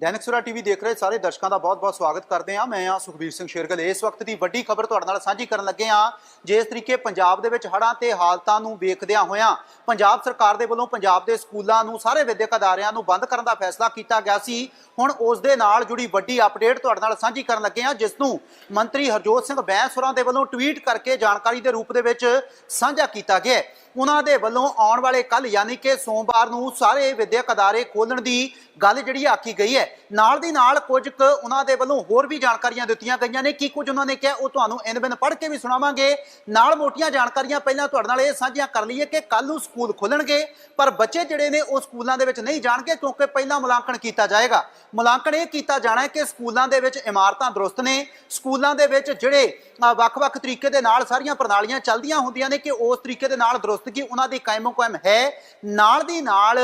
ਦੈਨਿਕ ਸੁਰਾ TV ਦੇਖ ਰਹੇ ਸਾਰੇ ਦਰਸ਼ਕਾਂ ਦਾ ਬਹੁਤ-ਬਹੁਤ ਸਵਾਗਤ ਕਰਦੇ ਹਾਂ। ਮੈਂ ਹਾਂ ਸੁਖਬੀਰ ਸਿੰਘ ਸ਼ੇਰਗਲ। ਇਸ ਵਕਤ ਦੀ ਵੱਡੀ ਖਬਰ ਤੁਹਾਡੇ ਨਾਲ ਸਾਂਝੀ ਕਰਨ ਲੱਗੇ ਹਾਂ। ਜਿਸ ਤਰੀਕੇ ਪੰਜਾਬ ਦੇ ਵਿੱਚ ਹੜ੍ਹਾਂ ਤੇ ਹਾਲਤਾਂ ਨੂੰ ਵੇਖਦਿਆਂ ਹੋਇਆਂ ਪੰਜਾਬ ਸਰਕਾਰ ਦੇ ਵੱਲੋਂ ਪੰਜਾਬ ਦੇ ਸਕੂਲਾਂ ਨੂੰ, ਸਾਰੇ ਵਿਦਿਅਕ ਅਦਾਰਿਆਂ ਨੂੰ ਬੰਦ ਕਰਨ ਦਾ ਫੈਸਲਾ ਕੀਤਾ ਗਿਆ ਸੀ। ਹੁਣ ਉਸ ਦੇ ਨਾਲ ਜੁੜੀ ਵੱਡੀ ਅਪਡੇਟ ਤੁਹਾਡੇ ਨਾਲ ਸਾਂਝੀ ਕਰਨ ਲੱਗੇ ਹਾਂ, ਜਿਸ ਨੂੰ ਮੰਤਰੀ ਹਰਜੋਤ ਸਿੰਘ ਬੈਂਸੁਰਾ ਦੇ ਵੱਲੋਂ ਟਵੀਟ ਕਰਕੇ ਜਾਣਕਾਰੀ ਦੇ ਰੂਪ ਦੇ ਵਿੱਚ ਸਾਂਝਾ ਕੀਤਾ ਗਿਆ ਉਹਨਾਂ ਦੇ ਵੱਲੋਂ ਆਉਣ ਵਾਲੇ ਕੱਲ ਯਾਨੀ ਕਿ ਸੋਮਵਾਰ ਨੂੰ ਸਾਰੇ ਵਿਦਿਅਕ ਅਦਾਰੇ ਖੋਲਣ ਦੀ ਗੱਲ ਜਿਹੜੀ ਆਖੀ ਗਈ ਹੈ। ਨਾਲ ਦੀ ਨਾਲ ਕੁਝ ਕੁ ਉਹਨਾਂ ਦੇ ਵੱਲੋਂ ਹੋਰ ਵੀ ਜਾਣਕਾਰੀਆਂ ਦਿੱਤੀਆਂ ਗਈਆਂ ਨੇ। ਕੀ ਕੁਝ ਉਹਨਾਂ ਨੇ ਕਿਹਾ ਉਹ ਤੁਹਾਨੂੰ ਇਨ ਬਿਨ ਪੜ੍ਹ ਕੇ ਵੀ ਸੁਣਾਵਾਂਗੇ। ਨਾਲ ਮੋਟੀਆਂ ਜਾਣਕਾਰੀਆਂ ਪਹਿਲਾਂ ਤੁਹਾਡੇ ਨਾਲ ਇਹ ਸਾਂਝੀਆਂ ਕਰ ਲਈਏ ਕਿ ਕੱਲ ਨੂੰ ਸਕੂਲ ਖੁੱਲਣਗੇ ਪਰ ਬੱਚੇ ਜਿਹੜੇ ਨੇ ਉਹ ਸਕੂਲਾਂ ਦੇ ਵਿੱਚ ਨਹੀਂ ਜਾਣਗੇ ਕਿਉਂਕਿ ਪਹਿਲਾਂ ਮੁਲਾਂਕਣ ਕੀਤਾ ਜਾਏਗਾ। ਮੁਲਾਂਕਣ ਇਹ ਕੀਤਾ ਜਾਣਾ ਹੈ ਕਿ ਸਕੂਲਾਂ ਦੇ ਵਿੱਚ ਇਮਾਰਤਾਂ ਦਰੁਸਤ ਨੇ। ਸਕੂਲਾਂ ਦੇ ਵਿੱਚ ਜਿਹੜੇ ਵੱਖ-ਵੱਖ ਤਰੀਕੇ ਦੇ ਨਾਲ ਸਾਰੀਆਂ ਪ੍ਰਣਾਲੀਆਂ ਚੱਲਦੀਆਂ ਹੁੰਦੀਆਂ ਨੇ ਕਿ ਉਸ ਤਰੀਕੇ ਦੇ ਨਾਲ ਦਰੁਸਤ ਦਰੁਸਤਗੀ ਉਹਨਾਂ ਦੀ ਕਾਇਮੋ ਕਾਇਮ ਹੈ। ਨਾਲ ਦੀ ਨਾਲ